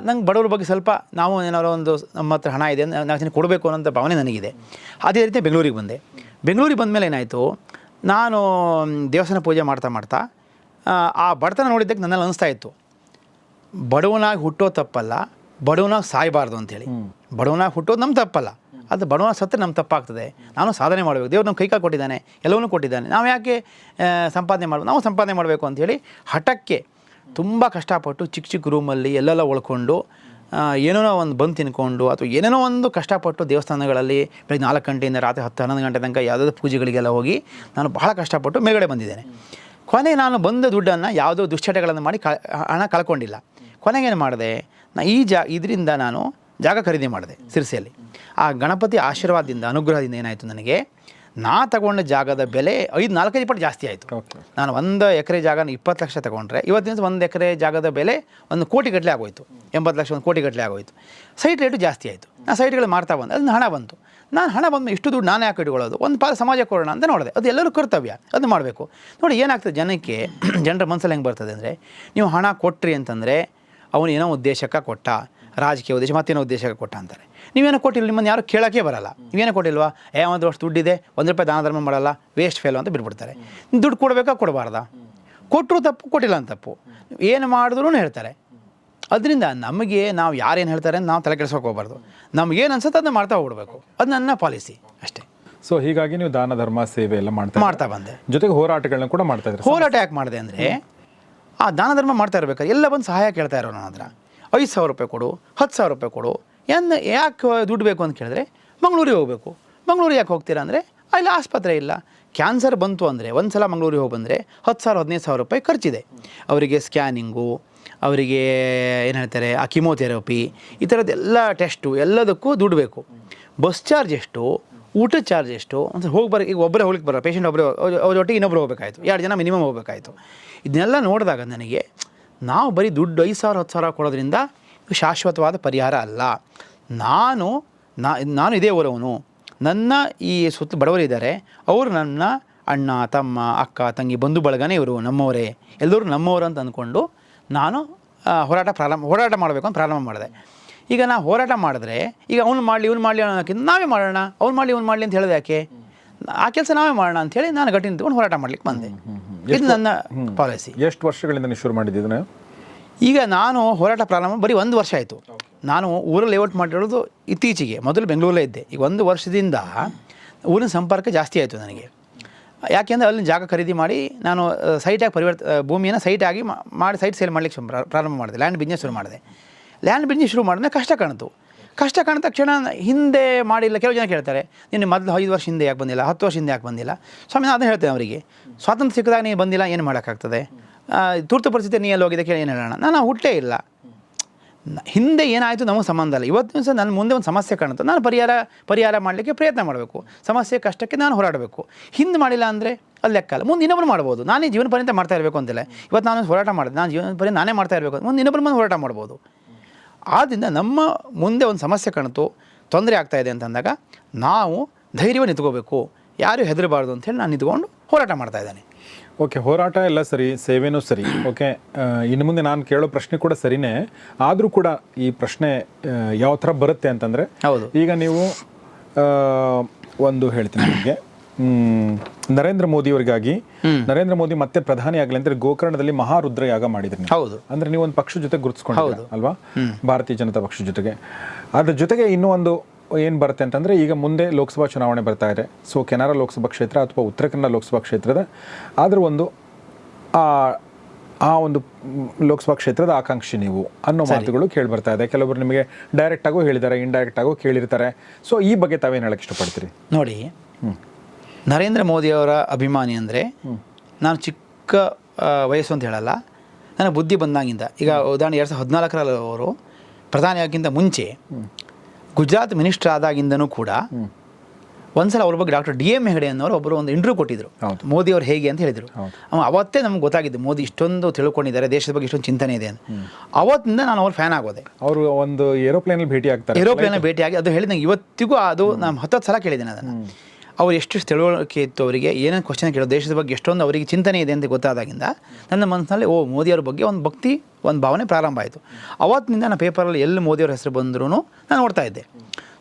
ನಂಗೆ ಬಡವ್ರ ಬಗ್ಗೆ ಸ್ವಲ್ಪ ನಾವು ಏನಾದ್ರು ಒಂದು ನಮ್ಮ ಹತ್ರ ಹಣ ಇದೆ ನಾಲ್ಕು ಜನ ಕೊಡಬೇಕು ಅನ್ನೋಂಥ ಭಾವನೆ ನನಗಿದೆ. ಅದೇ ರೀತಿ ಬೆಂಗಳೂರಿಗೆ ಬಂದೆ. ಬೆಂಗಳೂರಿಗೆ ಬಂದ ಮೇಲೆ ಏನಾಯಿತು ನಾನು ದೇವಸ್ಥಾನ ಪೂಜೆ ಮಾಡ್ತಾ ಮಾಡ್ತಾ ಆ, ಆ ಬಡತನ ನೋಡಿದ್ದಕ್ಕೆ ನನ್ನಲ್ಲಿ ಅನಿಸ್ತಾ ಇತ್ತು. ಬಡವನಾಗಿ ಹುಟ್ಟೋ ತಪ್ಪಲ್ಲ ಬಡವನಾಗಿ ಸಾಯಬಾರ್ದು ಅಂತೇಳಿ ಬಡವನಾಗಿ ಹುಟ್ಟೋದು ನಮ್ಮ ತಪ್ಪಲ್ಲ. ಅದು ಬಡವನ ಸತ್ತರೆ ನಮ್ಮ ತಪ್ಪಾಗ್ತದೆ. ನಾನು ಸಾಧನೆ ಮಾಡಬೇಕು. ದೇವ್ರು ನಮ್ಮ ಕೈಕಾಲು ಕೊಟ್ಟಿದ್ದಾನೆ ಎಲ್ಲವನ್ನೂ ಕೊಟ್ಟಿದ್ದಾನೆ. ನಾವು ಯಾಕೆ ಸಂಪಾದನೆ ಮಾಡಬೇಕು ನಾವು ಸಂಪಾದನೆ ಮಾಡಬೇಕು ಅಂಥೇಳಿ ಹಠಕ್ಕೆ ತುಂಬ ಕಷ್ಟಪಟ್ಟು ಚಿಕ್ಕ ಚಿಕ್ಕ ರೂಮಲ್ಲಿ ಎಲ್ಲೆಲ್ಲ ಉಳ್ಕೊಂಡು ಏನೇನೋ ಒಂದು ಬಂದು ತಿನ್ಕೊಂಡು ಅಥವಾ ಏನೇನೋ ಒಂದು ಕಷ್ಟಪಟ್ಟು ದೇವಸ್ಥಾನಗಳಲ್ಲಿ ಬೆಳಗ್ಗೆ ನಾಲ್ಕು ಗಂಟೆಯಿಂದ ರಾತ್ರಿ ಹತ್ತು, ಹನ್ನೊಂದು ಗಂಟೆ ತನಕ ಯಾವುದಾದ್ರು ಪೂಜೆಗಳಿಗೆಲ್ಲ ಹೋಗಿ ನಾನು ಬಹಳ ಕಷ್ಟಪಟ್ಟು ಮೇಲ್ಗಡೆ ಬಂದಿದ್ದೇನೆ. ಕೊನೆಗೆ ನಾನು ಬಂದ ದುಡ್ಡನ್ನು ಯಾವುದೋ ದುಶ್ಚಟಗಳನ್ನು ಮಾಡಿ ಹಣ ಕಳ್ಕೊಂಡಿಲ್ಲ. ಕೊನೆಗೇನು ಮಾಡಿದೆ? ನಾ ಈ ಜಾ, ಇದರಿಂದ ನಾನು ಜಾಗ ಖರೀದಿ ಮಾಡಿದೆ ಸಿರ್ಸಿಯಲ್ಲಿ. ಆ ಗಣಪತಿ ಆಶೀರ್ವಾದದಿಂದ, ಅನುಗ್ರಹದಿಂದ ಏನಾಯಿತು ನನಗೆ? ನಾ ತಗೊಂಡ ಜಾಗದ ಬೆಲೆ ಐದು ನಾಲ್ಕೈದು ಪಟ್ಟು ಜಾಸ್ತಿ ಆಯಿತು. ನಾನು ಒಂದು ಎಕರೆ ಜಾಗನ ಇಪ್ಪತ್ತು ಲಕ್ಷ ತಗೊಂಡ್ರೆ ಇವತ್ತಿನ ಒಂದು ಎಕರೆ ಜಾಗದ ಬೆಲೆ ಒಂದು ಕೋಟಿ ಗಟ್ಟಲೆ ಆಗೋಯ್ತು. ಎಂಬತ್ತು ಲಕ್ಷ ಒಂದು ಕೋಟಿ ಗಟ್ಟಲೆ ಆಗೋಯ್ತು. ಸೈಟ್ ರೇಟು ಜಾಸ್ತಿ ಆಯಿತು. ನಾನು ಸೈಟ್ಗಳು ಮಾರ್ತಾ ಬಂದೆ. ಅದನ್ನ ಹಣ ಬಂತು. ನಾನು ಹಣ ಬಂದು ಇಷ್ಟು ದುಡ್ಡು ನಾನು ಯಾಕೆ ಇಟ್ಕೊಳ್ಳೋದು. ಒಂದು ಪಾಲು ಸಮಾಜಕ್ಕೆ ಕೊಡೋಣ ಅಂತ ನೋಡಿದೆ. ಅದು ಎಲ್ಲರೂ ಕರ್ತವ್ಯ. ಅದು ಮಾಡಬೇಕು. ನೋಡಿ ಏನಾಗ್ತದೆ ಜನಕ್ಕೆ ಜನರ ಮನಸ್ಸಲ್ಲಿ ಹೆಂಗೆ ಬರ್ತದೆ ಅಂದರೆ ನೀವು ಹಣ ಕೊಟ್ಟ್ರಿ ಅಂತಂದರೆ ಅವನು ಏನೋ ಉದ್ದೇಶಕ್ಕೆ ಕೊಟ್ಟ ರಾಜಕೀಯ ಉದ್ದೇಶ ಮತ್ತೇನೋ ಉದ್ದೇಶಕ್ಕೆ ಕೊಟ್ಟ ಅಂತಾರೆ. ನೀವೇನೋ ಕೊಟ್ಟಿಲ್ಲ ನಿಮ್ಮನ್ನು ಯಾರು ಕೇಳೋಕ್ಕೆ ಬರಲ್ಲ. ನೀವೇನೋ ಕೊಟ್ಟಿಲ್ವಾ? ಏ ಒಂದು ವರ್ಷ ದುಡ್ಡಿದೆ ಒಂದು ರೂಪಾಯಿ ದಾನ ಧರ್ಮ ಮಾಡಲ್ಲ ವೇಸ್ಟ್ ಫೇಲ್ ಅಂತ ಬಿಟ್ಬಿಡ್ತಾರೆ. ದುಡ್ಡು ಕೊಡಬೇಕಾ ಕೊಡಬಾರ್ದ? ಕೊಟ್ಟರು ತಪ್ಪು ಕೊಟ್ಟಿಲ್ಲ ಅಂತ ತಪ್ಪು. ಏನು ಮಾಡಿದ್ರು ಹೇಳ್ತಾರೆ. ಅದರಿಂದ ನಮಗೆ ನಾವು ಯಾರೇನು ಹೇಳ್ತಾರೆ ಅಂತ ನಾವು ತಲೆ ಕೆಡಿಸೋಕೆ ಹೋಗ್ಬಾರ್ದು. ನಮಗೇನು ಅನ್ಸುತ್ತೆ ಅದನ್ನ ಮಾಡ್ತಾ ಹೋಗ್ಬಿಡ್ಬೇಕು. ಅದು ನನ್ನ ಪಾಲಿಸಿ ಅಷ್ಟೇ. ಸೊ ಹೀಗಾಗಿ ನೀವು ದಾನ ಧರ್ಮ ಸೇವೆ ಎಲ್ಲ ಮಾಡ್ತಾ ಮಾಡ್ತಾ ಬಂದೆ. ಜೊತೆಗೆ ಹೋರಾಟಗಳನ್ನ ಕೂಡ ಮಾಡ್ತಾ ಇದ್ದಾರೆ? ಹೋರಾಟ ಯಾಕೆ ಮಾಡಿದೆ ಅಂದರೆ ಆ ದಾನ ಧರ್ಮ ಮಾಡ್ತಾ ಇರ್ಬೇಕಾದ್ರೆ ಎಲ್ಲ ಬಂದು ಸಹಾಯ ಕೇಳ್ತಾ ಇರೋ ನನ್ನ ಹತ್ರ. ಐದು ಸಾವಿರ ರೂಪಾಯಿ ಕೊಡು, ಹತ್ತು ಸಾವಿರ ರೂಪಾಯಿ ಕೊಡು. ಎನ್ ಯಾಕೆ ದುಡ್ಡು ಬೇಕು ಅಂತ ಕೇಳಿದ್ರೆ ಮಂಗಳೂರಿಗೆ ಹೋಗಬೇಕು. ಮಂಗಳೂರಿಗೆ ಯಾಕೆ ಹೋಗ್ತೀರಾ ಅಂದರೆ, ಅಲ್ಲಿ ಆಸ್ಪತ್ರೆ ಇಲ್ಲ. ಕ್ಯಾನ್ಸರ್ ಬಂತು ಅಂದರೆ ಒಂದು ಸಲ ಮಂಗಳೂರಿಗೆ ಹೋಗಿ ಬಂದರೆ ಹತ್ತು ಸಾವಿರ, ಹದಿನೈದು ಸಾವಿರ ರೂಪಾಯಿ ಖರ್ಚಿದೆ. ಅವರಿಗೆ ಸ್ಕ್ಯಾನಿಂಗು, ಅವರಿಗೆ ಏನು ಹೇಳ್ತಾರೆ, ಆ ಕಿಮೋಥೆರಪಿ ಈ ಥರದ್ದೆಲ್ಲ ಟೆಸ್ಟು ಎಲ್ಲದಕ್ಕೂ ದುಡ್ಡು ಬೇಕು. ಬಸ್ ಚಾರ್ಜ್ ಎಷ್ಟು? ಊಟದ ಚಾರ್ಜ್ ಎಷ್ಟು? ಅಂತ ಹೋಗಿ ಬರ, ಈಗ ಒಬ್ಬರೇ ಹೋಗ್ಲಿಕ್ಕೆ ಬರೋ ಪೇಷಂಟ್ ಒಬ್ಬರೇ ಅವ್ರ ಒಟ್ಟಿಗೆ ಇನ್ನೊಬ್ರು ಹೋಗ್ಬೇಕಾಯ್ತು, ಎರಡು ಜನ ಮಿನಿಮಮ್ ಹೋಗಬೇಕಾಯ್ತು. ಇದನ್ನೆಲ್ಲ ನೋಡಿದಾಗ ನನಗೆ, ನಾವು ಬರೀ ದುಡ್ಡು ಐದು ಸಾವಿರ, ಹತ್ತು ಸಾವಿರ ಕೊಡೋದ್ರಿಂದ ಶಾಶ್ವತವಾದ ಪರಿಹಾರ ಅಲ್ಲ. ನಾನು ನಾನು ಇದೇ ಊರವನು. ನನ್ನ ಈ ಸುತ್ತ ಬಡವರಿದ್ದಾರೆ, ಅವರು ನನ್ನ ಅಣ್ಣ, ತಮ್ಮ, ಅಕ್ಕ, ತಂಗಿ, ಬಂಧು ಬಳಗನೇ ಇವರು, ನಮ್ಮವರೇ. ಎಲ್ಲರೂ ನಮ್ಮವರು ಅಂತ ಅಂದ್ಕೊಂಡು ನಾನು ಹೋರಾಟ ಪ್ರಾರಂಭ, ಹೋರಾಟ ಮಾಡಬೇಕು ಅಂತ ಪ್ರಾರಂಭ ಮಾಡಿದೆ. ಈಗ ನಾವು ಹೋರಾಟ ಮಾಡಿದ್ರೆ ಈಗ ಅವ್ನು ಮಾಡಲಿ ಇವ್ನು ಮಾಡಲಿ ಅನ್ನೋಕ್ಕಿಂತ ನಾವೇ ಮಾಡೋಣ. ಅವ್ನು ಮಾಡಲಿ ಇವ್ನು ಮಾಡಲಿ ಅಂತ ಹೇಳಿದೆ ಯಾಕೆ? ಆ ಕೆಲಸ ನಾವೇ ಮಾಡೋಣ ಅಂಥೇಳಿ ನಾನು ಗಟ್ಟಿ ನಿಂತ್ಕೊಂಡು ಹೋರಾಟ ಮಾಡ್ಲಿಕ್ಕೆ ಬಂದೆ. ಇದು ನನ್ನ ಪಾಲಿಸಿ ಎಷ್ಟು ವರ್ಷಗಳಿಂದ ನೀವು ಶುರು ಮಾಡಿದ್ದು ಈಗ ನಾನು ಹೋರಾಟ ಪ್ರಾರಂಭ ಬರೀ ಒಂದು ವರ್ಷ ಆಯಿತು. ನಾನು ಊರಲ್ಲಿ ಲೇಔಟ್ ಮಾಡಿರೋದು ಇತ್ತೀಚೆಗೆ ಮೊದಲು ಬೆಂಗಳೂರಲ್ಲೇ ಇದ್ದೆ. ಈಗ ಒಂದು ವರ್ಷದಿಂದ ಊರಿನ ಸಂಪರ್ಕ ಜಾಸ್ತಿ ಆಯಿತು ನನಗೆ. ಯಾಕೆಂದರೆ ಅಲ್ಲಿ ಜಾಗ ಖರೀದಿ ಮಾಡಿ ನಾನು ಸೈಟಾಗಿ ಪರಿವರ್ತ ಭೂಮಿಯನ್ನು ಸೈಟಾಗಿ ಮಾಡಿ ಸೈಟ್ ಸೇಲ್ ಮಾಡಲಿಕ್ಕೆ ಪ್ರಾರಂಭ ಮಾಡಿದೆ ಲ್ಯಾಂಡ್ ಬಿಸ್ನೆಸ್ ಶುರು ಮಾಡಿದೆ. ಲ್ಯಾಂಡ್ ಬಿಸ್ನೆಸ್ ಶುರು ಮಾಡಿದ್ರೆ ಕಷ್ಟ ಕಾಣ್ತು ಕಷ್ಟ ಕಾಣ ತಕ್ಷಣ ಹಿಂದೆ ಮಾಡಿಲ್ಲ ಕೆಲವು ಜನ ಕೇಳ್ತಾರೆ, ನೀನು ಮೊದಲು ಐದು ವರ್ಷ ಹಿಂದೆ ಯಾಕೆ ಬಂದಿಲ್ಲ, ಹತ್ತು ವರ್ಷ ಹಿಂದೆ ಯಾಕೆ ಬಂದಿಲ್ಲ? ಸ್ವಾಮಿ, ನಾನು ಅದನ್ನು ಹೇಳ್ತೇನೆ ಅವರಿಗೆ. ಸ್ವಾತಂತ್ರ್ಯ ಸಿಕ್ಕಿದಾಗ ನೀನು ಬಂದಿಲ್ಲ, ಏನು ಮಾಡೋಕ್ಕಾಗ್ತದೆ? ತುರ್ತು ಪರಿಸ್ಥಿತಿ ನೀ ಎಲ್ಲಿ ಹೋಗಿದೆ ಕೇಳಿ ಏನು ಹೇಳೋಣ? ನಾನು ಹುಟ್ಟೇ ಇಲ್ಲ. ಹಿಂದೆ ಏನಾಯಿತು ನಮಗೆ ಸಂಬಂಧ ಅಲ್ಲ ಇವತ್ತು ಸಹ ನನ್ನ ಮುಂದೆ ಒಂದು ಸಮಸ್ಯೆ ಕಾಣುತ್ತೆ. ನಾನು ಪರಿಹಾರ ಪರಿಹಾರ ಮಾಡಲಿಕ್ಕೆ ಪ್ರಯತ್ನ ಮಾಡಬೇಕು. ಸಮಸ್ಯೆ, ಕಷ್ಟಕ್ಕೆ ನಾನು ಹೋರಾಡಬೇಕು. ಹಿಂದೆ ಮಾಡಿಲ್ಲ ಅಂದರೆ ಅದು ಲೆಕ್ಕ ಅಲ್ಲ. ಮುಂದೆ ಇನ್ನೊಬ್ಬರು ಮಾಡ್ಬೋದು. ನಾನೇ ಜೀವನ ಪರ್ಯಂತ ಮಾಡ್ತಾ ಇರಬೇಕು ಅಂತಿಲ್ಲ. ಇವತ್ತು ನಾನು ಹೋರಾಟ ಮಾಡಿದೆ. ನಾನು ಜೀವನ ಪರ್ಯಂತ ನಾನೇ ಮಾಡ್ತಾ ಇರಬೇಕು. ಮುಂದೆ ಇನ್ನೊಬ್ಬರು ಮುಂದೆ ಹೋರಾಟ ಮಾಡ್ಬೋದು. ಆದ್ದರಿಂದ ನಮ್ಮ ಮುಂದೆ ಒಂದು ಸಮಸ್ಯೆ ಕಾಣ್ತು ತೊಂದರೆ ಆಗ್ತಾ ಇದೆ ಅಂತಂದಾಗ ನಾವು ಧೈರ್ಯವನ್ನು ನಿಂತ್ಕೋಬೇಕು ಯಾರು ಹೆದರಬಾರ್ದು ಅಂತೇಳಿ ನಾನು ನಿಂತ್ಕೊಂಡು ಹೋರಾಟ ಮಾಡ್ತಾ ಇದ್ದಾನೆ. ಓಕೆ ಹೋರಾಟ ಎಲ್ಲ ಸರಿ ಸೇವೆನೂ ಸರಿ. ಓಕೆ ಇನ್ನು ಮುಂದೆ ನಾನು ಕೇಳೋ ಪ್ರಶ್ನೆ ಕೂಡ ಸರಿನೇ. ಆದರೂ ಕೂಡ ಈ ಪ್ರಶ್ನೆ ಯಾವ ಥರ ಬರುತ್ತೆ ಅಂತಂದರೆ ಹೌದು. ಈಗ ನೀವು ಒಂದು ಹೇಳ್ತೀನಿ ನಿಮಗೆ. ಹ್ಮ್, ಮೋದಿ ಅವರಿಗಾಗಿ ನರೇಂದ್ರ ಮೋದಿ ಮತ್ತೆ ಪ್ರಧಾನಿ ಆಗಲಿ ಅಂದ್ರೆ ಗೋಕರ್ಣದಲ್ಲಿ ಮಹಾರುದ್ರ ಯಾಗ ಮಾಡಿದ್ರಿ ಹೌದು. ಅಂದ್ರೆ ನೀವು ಒಂದು ಪಕ್ಷ ಜೊತೆ ಗುರುತಿಸ್ಕೊಂಡು ಅಲ್ವಾ? ಭಾರತೀಯ ಜನತಾ ಪಕ್ಷದ ಜೊತೆಗೆ. ಅದ್ರ ಜೊತೆಗೆ ಇನ್ನೂ ಒಂದು ಏನು ಬರುತ್ತೆ ಅಂತಂದ್ರೆ ಈಗ ಮುಂದೆ ಲೋಕಸಭಾ ಚುನಾವಣೆ ಬರ್ತಾ ಇದೆ. ಸೊ ಕೆನರಾ ಲೋಕಸಭಾ ಕ್ಷೇತ್ರ ಅಥವಾ ಉತ್ತರ ಕನ್ನಡ ಲೋಕಸಭಾ ಕ್ಷೇತ್ರದ ಆದ್ರೂ ಒಂದು ಆ ಆ ಒಂದು ಲೋಕಸಭಾ ಕ್ಷೇತ್ರದ ಆಕಾಂಕ್ಷಿ ನೀವು ಅನ್ನೋ ಮಾತುಗಳು ಕೇಳಿ ಬರ್ತಾ ಇದೆ. ಕೆಲವರು ನಿಮಗೆ ಡೈರೆಕ್ಟ್ ಆಗೋ ಹೇಳಿದ್ದಾರೆ ಇಂಡೈರೆಕ್ಟ್ ಆಗೋ ಕೇಳಿರ್ತಾರೆ. ಸೊ ಈ ಬಗ್ಗೆ ತಾವೇನು ಹೇಳಕ್ ಇಷ್ಟಪಡ್ತೀರಿ? ನೋಡಿ ನರೇಂದ್ರ ಮೋದಿಯವರ ಅಭಿಮಾನಿ ಅಂದರೆ ನಾನು ಚಿಕ್ಕ ವಯಸ್ಸು ಅಂತ ಹೇಳಲ್ಲ. ನನಗೆ ಬುದ್ಧಿ ಬಂದಾಗಿಂದ. ಈಗ ಉದಾಹರಣೆ ಎರಡು ಸಾವಿರದ ಹದಿನಾಲ್ಕರಲ್ಲಿ ಅವರು ಪ್ರಧಾನಿಯಾಗಿಂತ ಮುಂಚೆ ಗುಜರಾತ್ ಮಿನಿಸ್ಟರ್ ಆದಾಗಿಂದನೂ ಕೂಡ ಒಂದ್ಸಲ ಅವ್ರ ಬಗ್ಗೆ ಡಾಕ್ಟರ್ ಡಿ ಎಂ ಹೆಗಡೆ ಅನ್ನೋರು ಒಬ್ಬರು ಒಂದು ಇಂಟರ್ವ್ಯೂ ಕೊಟ್ಟಿದ್ರು. ಮೋದಿ ಅವ್ರು ಹೇಗೆ ಅಂತ ಹೇಳಿದರು. ಅವ ಅವತ್ತೇ ನಮ್ಗೆ ಗೊತ್ತಾಗಿದ್ದು ಮೋದಿ ಇಷ್ಟೊಂದು ತಿಳ್ಕೊಂಡಿದ್ದಾರೆ ದೇಶದ ಬಗ್ಗೆ ಇಷ್ಟೊಂದು ಚಿಂತನೆ ಇದೆ ಅಂತ. ಅವತ್ತಿಂದ ನಾನು ಅವ್ರ ಫ್ಯಾನ್ ಆಗೋದೆ. ಅವರು ಒಂದು ಏರೋಪ್ಲೇನಲ್ಲಿ ಭೇಟಿ ಆಗ್ತಾರೆ ಏರೋಪ್ಲೇನ್ ಭೇಟಿಯಾಗಿ ಅದು ಹೇಳಿದಂಗೆ ಇವತ್ತಿಗೂ ಅದು ನಾನು ಹತ್ತತ್ತು ಸಲ ಕೇಳಿದ್ದೇನೆ ಅದನ್ನು. ಅವ್ರು ಎಷ್ಟು ತಿಳುವಳಿಕೆ ಇತ್ತು ಅವರಿಗೆ, ಏನೇನು ಕ್ವಶನ್ ಕೇಳೋ ದೇಶದ ಬಗ್ಗೆ ಎಷ್ಟೊಂದು ಅವರಿಗೆ ಚಿಂತನೆ ಇದೆ ಅಂತ ಗೊತ್ತಾದಾಗಿಂದ ನನ್ನ ಮನಸ್ಸಿನಲ್ಲಿ, ಓ, ಮೋದಿಯವ್ರ ಬಗ್ಗೆ ಒಂದು ಭಕ್ತಿ, ಒಂದು ಭಾವನೆ ಪ್ರಾರಂಭ ಆಯಿತು. ಅವತ್ತಿನಿಂದ ನಾನು ಪೇಪರಲ್ಲಿ ಎಲ್ಲಿ ಮೋದಿಯವ್ರ ಹೆಸರು ಬಂದರೂ ನಾನು ನೋಡ್ತಾ ಇದ್ದೆ.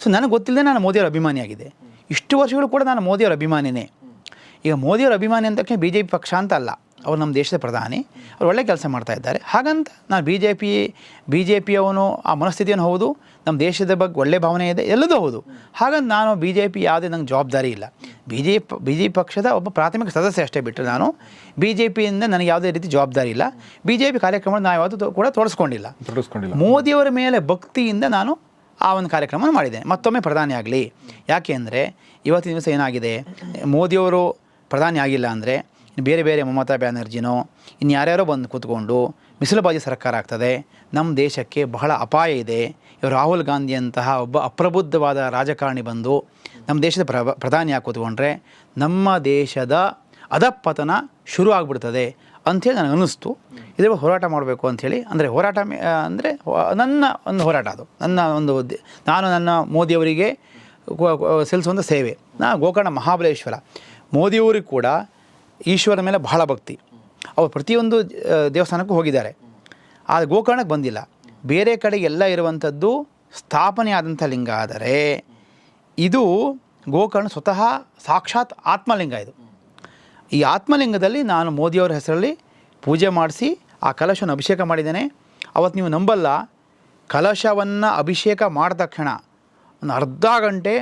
ಸೊ ನನಗೆ ಗೊತ್ತಿಲ್ಲದೆ ನಾನು ಮೋದಿಯವ್ರ ಅಭಿಮಾನಿಯಾಗಿದೆ ಇಷ್ಟು ವರ್ಷಗಳು ಕೂಡ ನಾನು ಮೋದಿಯವ್ರ ಅಭಿಮಾನಿನೇ. ಈಗ ಮೋದಿಯವ್ರ ಅಭಿಮಾನಿ ಅಂದ ತಕ್ಷಣ ಬಿ ಜೆ ಪಿ ಪಕ್ಷ ಅಂತ ಅಲ್ಲ, ಅವ್ರು ನಮ್ಮ ದೇಶದ ಪ್ರಧಾನಿ, ಅವ್ರು ಒಳ್ಳೆ ಕೆಲಸ ಮಾಡ್ತಾ ಇದ್ದಾರೆ. ಹಾಗಂತ ನಾನು B J P B J ಪಿಯವನು ಆ ಮನಸ್ಥಿತಿಯನ್ನು ಹೌದು ನಮ್ಮ ದೇಶದ ಬಗ್ಗೆ ಒಳ್ಳೆ ಭಾವನೆ ಇದೆ ಎಲ್ಲದೂ ಹೌದು. ಹಾಗಂತ ನಾನು ಬಿ ಜೆ ಪಿ ಯಾವುದೇ ನಂಗೆ ಜವಾಬ್ದಾರಿ ಇಲ್ಲ. B J P B J P ಪಕ್ಷದ ಒಬ್ಬ ಪ್ರಾಥಮಿಕ ಸದಸ್ಯ ಅಷ್ಟೇ ಬಿಟ್ಟರೆ ನಾನು. ಬಿ ಜೆ ಪಿಯಿಂದ ನನಗೆ ಯಾವುದೇ ರೀತಿ ಜವಾಬ್ದಾರಿ ಇಲ್ಲ. ಬಿ ಜೆ ಪಿ ಕಾರ್ಯಕ್ರಮ ನಾನು ಯಾವುದು ಕೂಡ ತೋರಿಸ್ಕೊಂಡಿಲ್ಲ. ತೋರಿಸ್ಕೊಂಡಿಲ್ಲ. ಮೋದಿಯವರ ಮೇಲೆ ಭಕ್ತಿಯಿಂದ ನಾನು ಆ ಒಂದು ಕಾರ್ಯಕ್ರಮ ಮಾಡಿದ್ದೇನೆ ಮತ್ತೊಮ್ಮೆ ಪ್ರಧಾನಿ ಆಗಲಿ. ಯಾಕೆ ಅಂದರೆ ಇವತ್ತಿನ ದಿವಸ ಏನಾಗಿದೆ? ಮೋದಿಯವರು ಪ್ರಧಾನಿ ಆಗಿಲ್ಲ ಅಂದರೆ ಬೇರೆ ಬೇರೆ ಮಮತಾ ಬ್ಯಾನರ್ಜಿನೋ ಇನ್ನು ಯಾರ್ಯಾರೋ ಬಂದು ಕೂತ್ಕೊಂಡು ಮಿಸಲುಬಾಜಿ ಸರ್ಕಾರ ಆಗ್ತದೆ. ನಮ್ಮ ದೇಶಕ್ಕೆ ಬಹಳ ಅಪಾಯ ಇದೆ. ರಾಹುಲ್ ಗಾಂಧಿಯಂತಹ ಒಬ್ಬ ಅಪ್ರಬುದ್ಧವಾದ ರಾಜಕಾರಣಿ ಬಂದು ನಮ್ಮ ದೇಶದ ಪ್ರ, ಪ್ರಧಾನಿ ಕೂತ್ಕೊಂಡ್ರೆ ನಮ್ಮ ದೇಶದ ಅಧಪತನ ಶುರು ಆಗಿಬಿಡ್ತದೆ ಅಂಥೇಳಿ ನನಗೆ ಅನ್ನಿಸ್ತು. ಇದ್ರ ಹೋರಾಟ ಮಾಡಬೇಕು ಅಂಥೇಳಿ, ಅಂದರೆ ಹೋರಾಟ ಅಂದರೆ ನನ್ನ ಒಂದು ಹೋರಾಟ ಅದು. ನನ್ನ ಒಂದು ನಾನು ನನ್ನ ಮೋದಿಯವರಿಗೆ ಸಲ್ಲಿಸುವಂಥ ಸೇವೆ. ನಾ ಗೋಕರ್ಣ ಮಹಾಬಲೇಶ್ವರ. ಮೋದಿಯವ್ರಿಗೆ ಕೂಡ ಈಶ್ವರನ ಮೇಲೆ ಬಹಳ ಭಕ್ತಿ. ಅವರು ಪ್ರತಿಯೊಂದು ದೇವಸ್ಥಾನಕ್ಕೂ ಹೋಗಿದ್ದಾರೆ. ಆದರೆ ಗೋಕರ್ಣಕ್ಕೆ ಬಂದಿಲ್ಲ. ಬೇರೆ ಕಡೆ ಎಲ್ಲ ಇರುವಂಥದ್ದು ಸ್ಥಾಪನೆ ಆದಂಥ ಲಿಂಗ ಆದರೆ ಇದು ಗೋಕರ್ಣ ಸ್ವತಃ ಸಾಕ್ಷಾತ್ ಆತ್ಮಲಿಂಗ ಇದು. ಈ ಆತ್ಮಲಿಂಗದಲ್ಲಿ ನಾನು ಮೋದಿಯವರ ಹೆಸರಲ್ಲಿ ಪೂಜೆ ಮಾಡಿಸಿ ಆ ಕಲಶವನ್ನು ಅಭಿಷೇಕ ಮಾಡಿದ್ದೇನೆ. ಅವತ್ತು ನೀವು ನಂಬಲ್ಲ, ಕಲಶವನ್ನು ಅಭಿಷೇಕ ಮಾಡಿದ ತಕ್ಷಣ ಒಂದು ಅರ್ಧ ಗಂಟೆ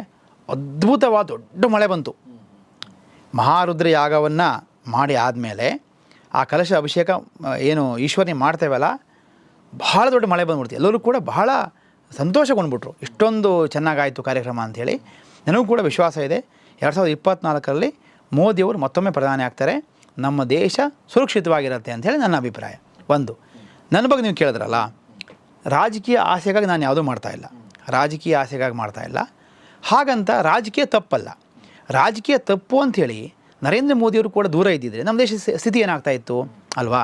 ಅದ್ಭುತವಾದ ದೊಡ್ಡ ಮಳೆ ಬಂತು. ಮಹಾರುದ್ರ ಯಾಗವನ್ನು ಮಾಡಿ ಆದಮೇಲೆ ಆ ಕಲಶ ಅಭಿಷೇಕ, ಏನು ಈಶ್ವರನೇ ಮಾಡ್ತೇವಲ್ಲ ಬಹಳ ದೊಡ್ಡ ಮಳೆ ಬಂದ್ಬಿಡ್ತು. ಎಲ್ಲರೂ ಕೂಡ ಬಹಳ ಸಂತೋಷಗೊಂಡ್ಬಿಟ್ರು. ಇಷ್ಟೊಂದು ಚೆನ್ನಾಗಾಯಿತು ಕಾರ್ಯಕ್ರಮ ಅಂಥೇಳಿ ನನಗೂ ಕೂಡ ವಿಶ್ವಾಸ ಇದೆ. ಎರಡು ಸಾವಿರದ ಇಪ್ಪತ್ತ್ನಾಲ್ಕರಲ್ಲಿ ಮೋದಿಯವರು ಮತ್ತೊಮ್ಮೆ ಪ್ರಧಾನಿ ಆಗ್ತಾರೆ. ನಮ್ಮ ದೇಶ ಸುರಕ್ಷಿತವಾಗಿರುತ್ತೆ ಅಂಥೇಳಿ ನನ್ನ ಅಭಿಪ್ರಾಯ. ಒಂದು, ನನ್ನ ಬಗ್ಗೆ ನೀವು ಕೇಳಿದ್ರಲ್ಲ, ರಾಜಕೀಯ ಆಸೆಗಾಗಿ ನಾನು ಯಾವುದೂ ಮಾಡ್ತಾ ಇಲ್ಲ. ರಾಜಕೀಯ ಆಸೆಗಾಗಿ ಮಾಡ್ತಾ ಇಲ್ಲ. ಹಾಗಂತ ರಾಜಕೀಯ ತಪ್ಪಲ್ಲ. ರಾಜಕೀಯ ತಪ್ಪು ಅಂಥೇಳಿ ನರೇಂದ್ರ ಮೋದಿಯವರು ಕೂಡ ದೂರ ಇದ್ದಿದ್ರೆ ನಮ್ಮ ದೇಶದ ಸ್ಥಿತಿ ಏನಾಗ್ತಾ ಇತ್ತು ಅಲ್ವಾ?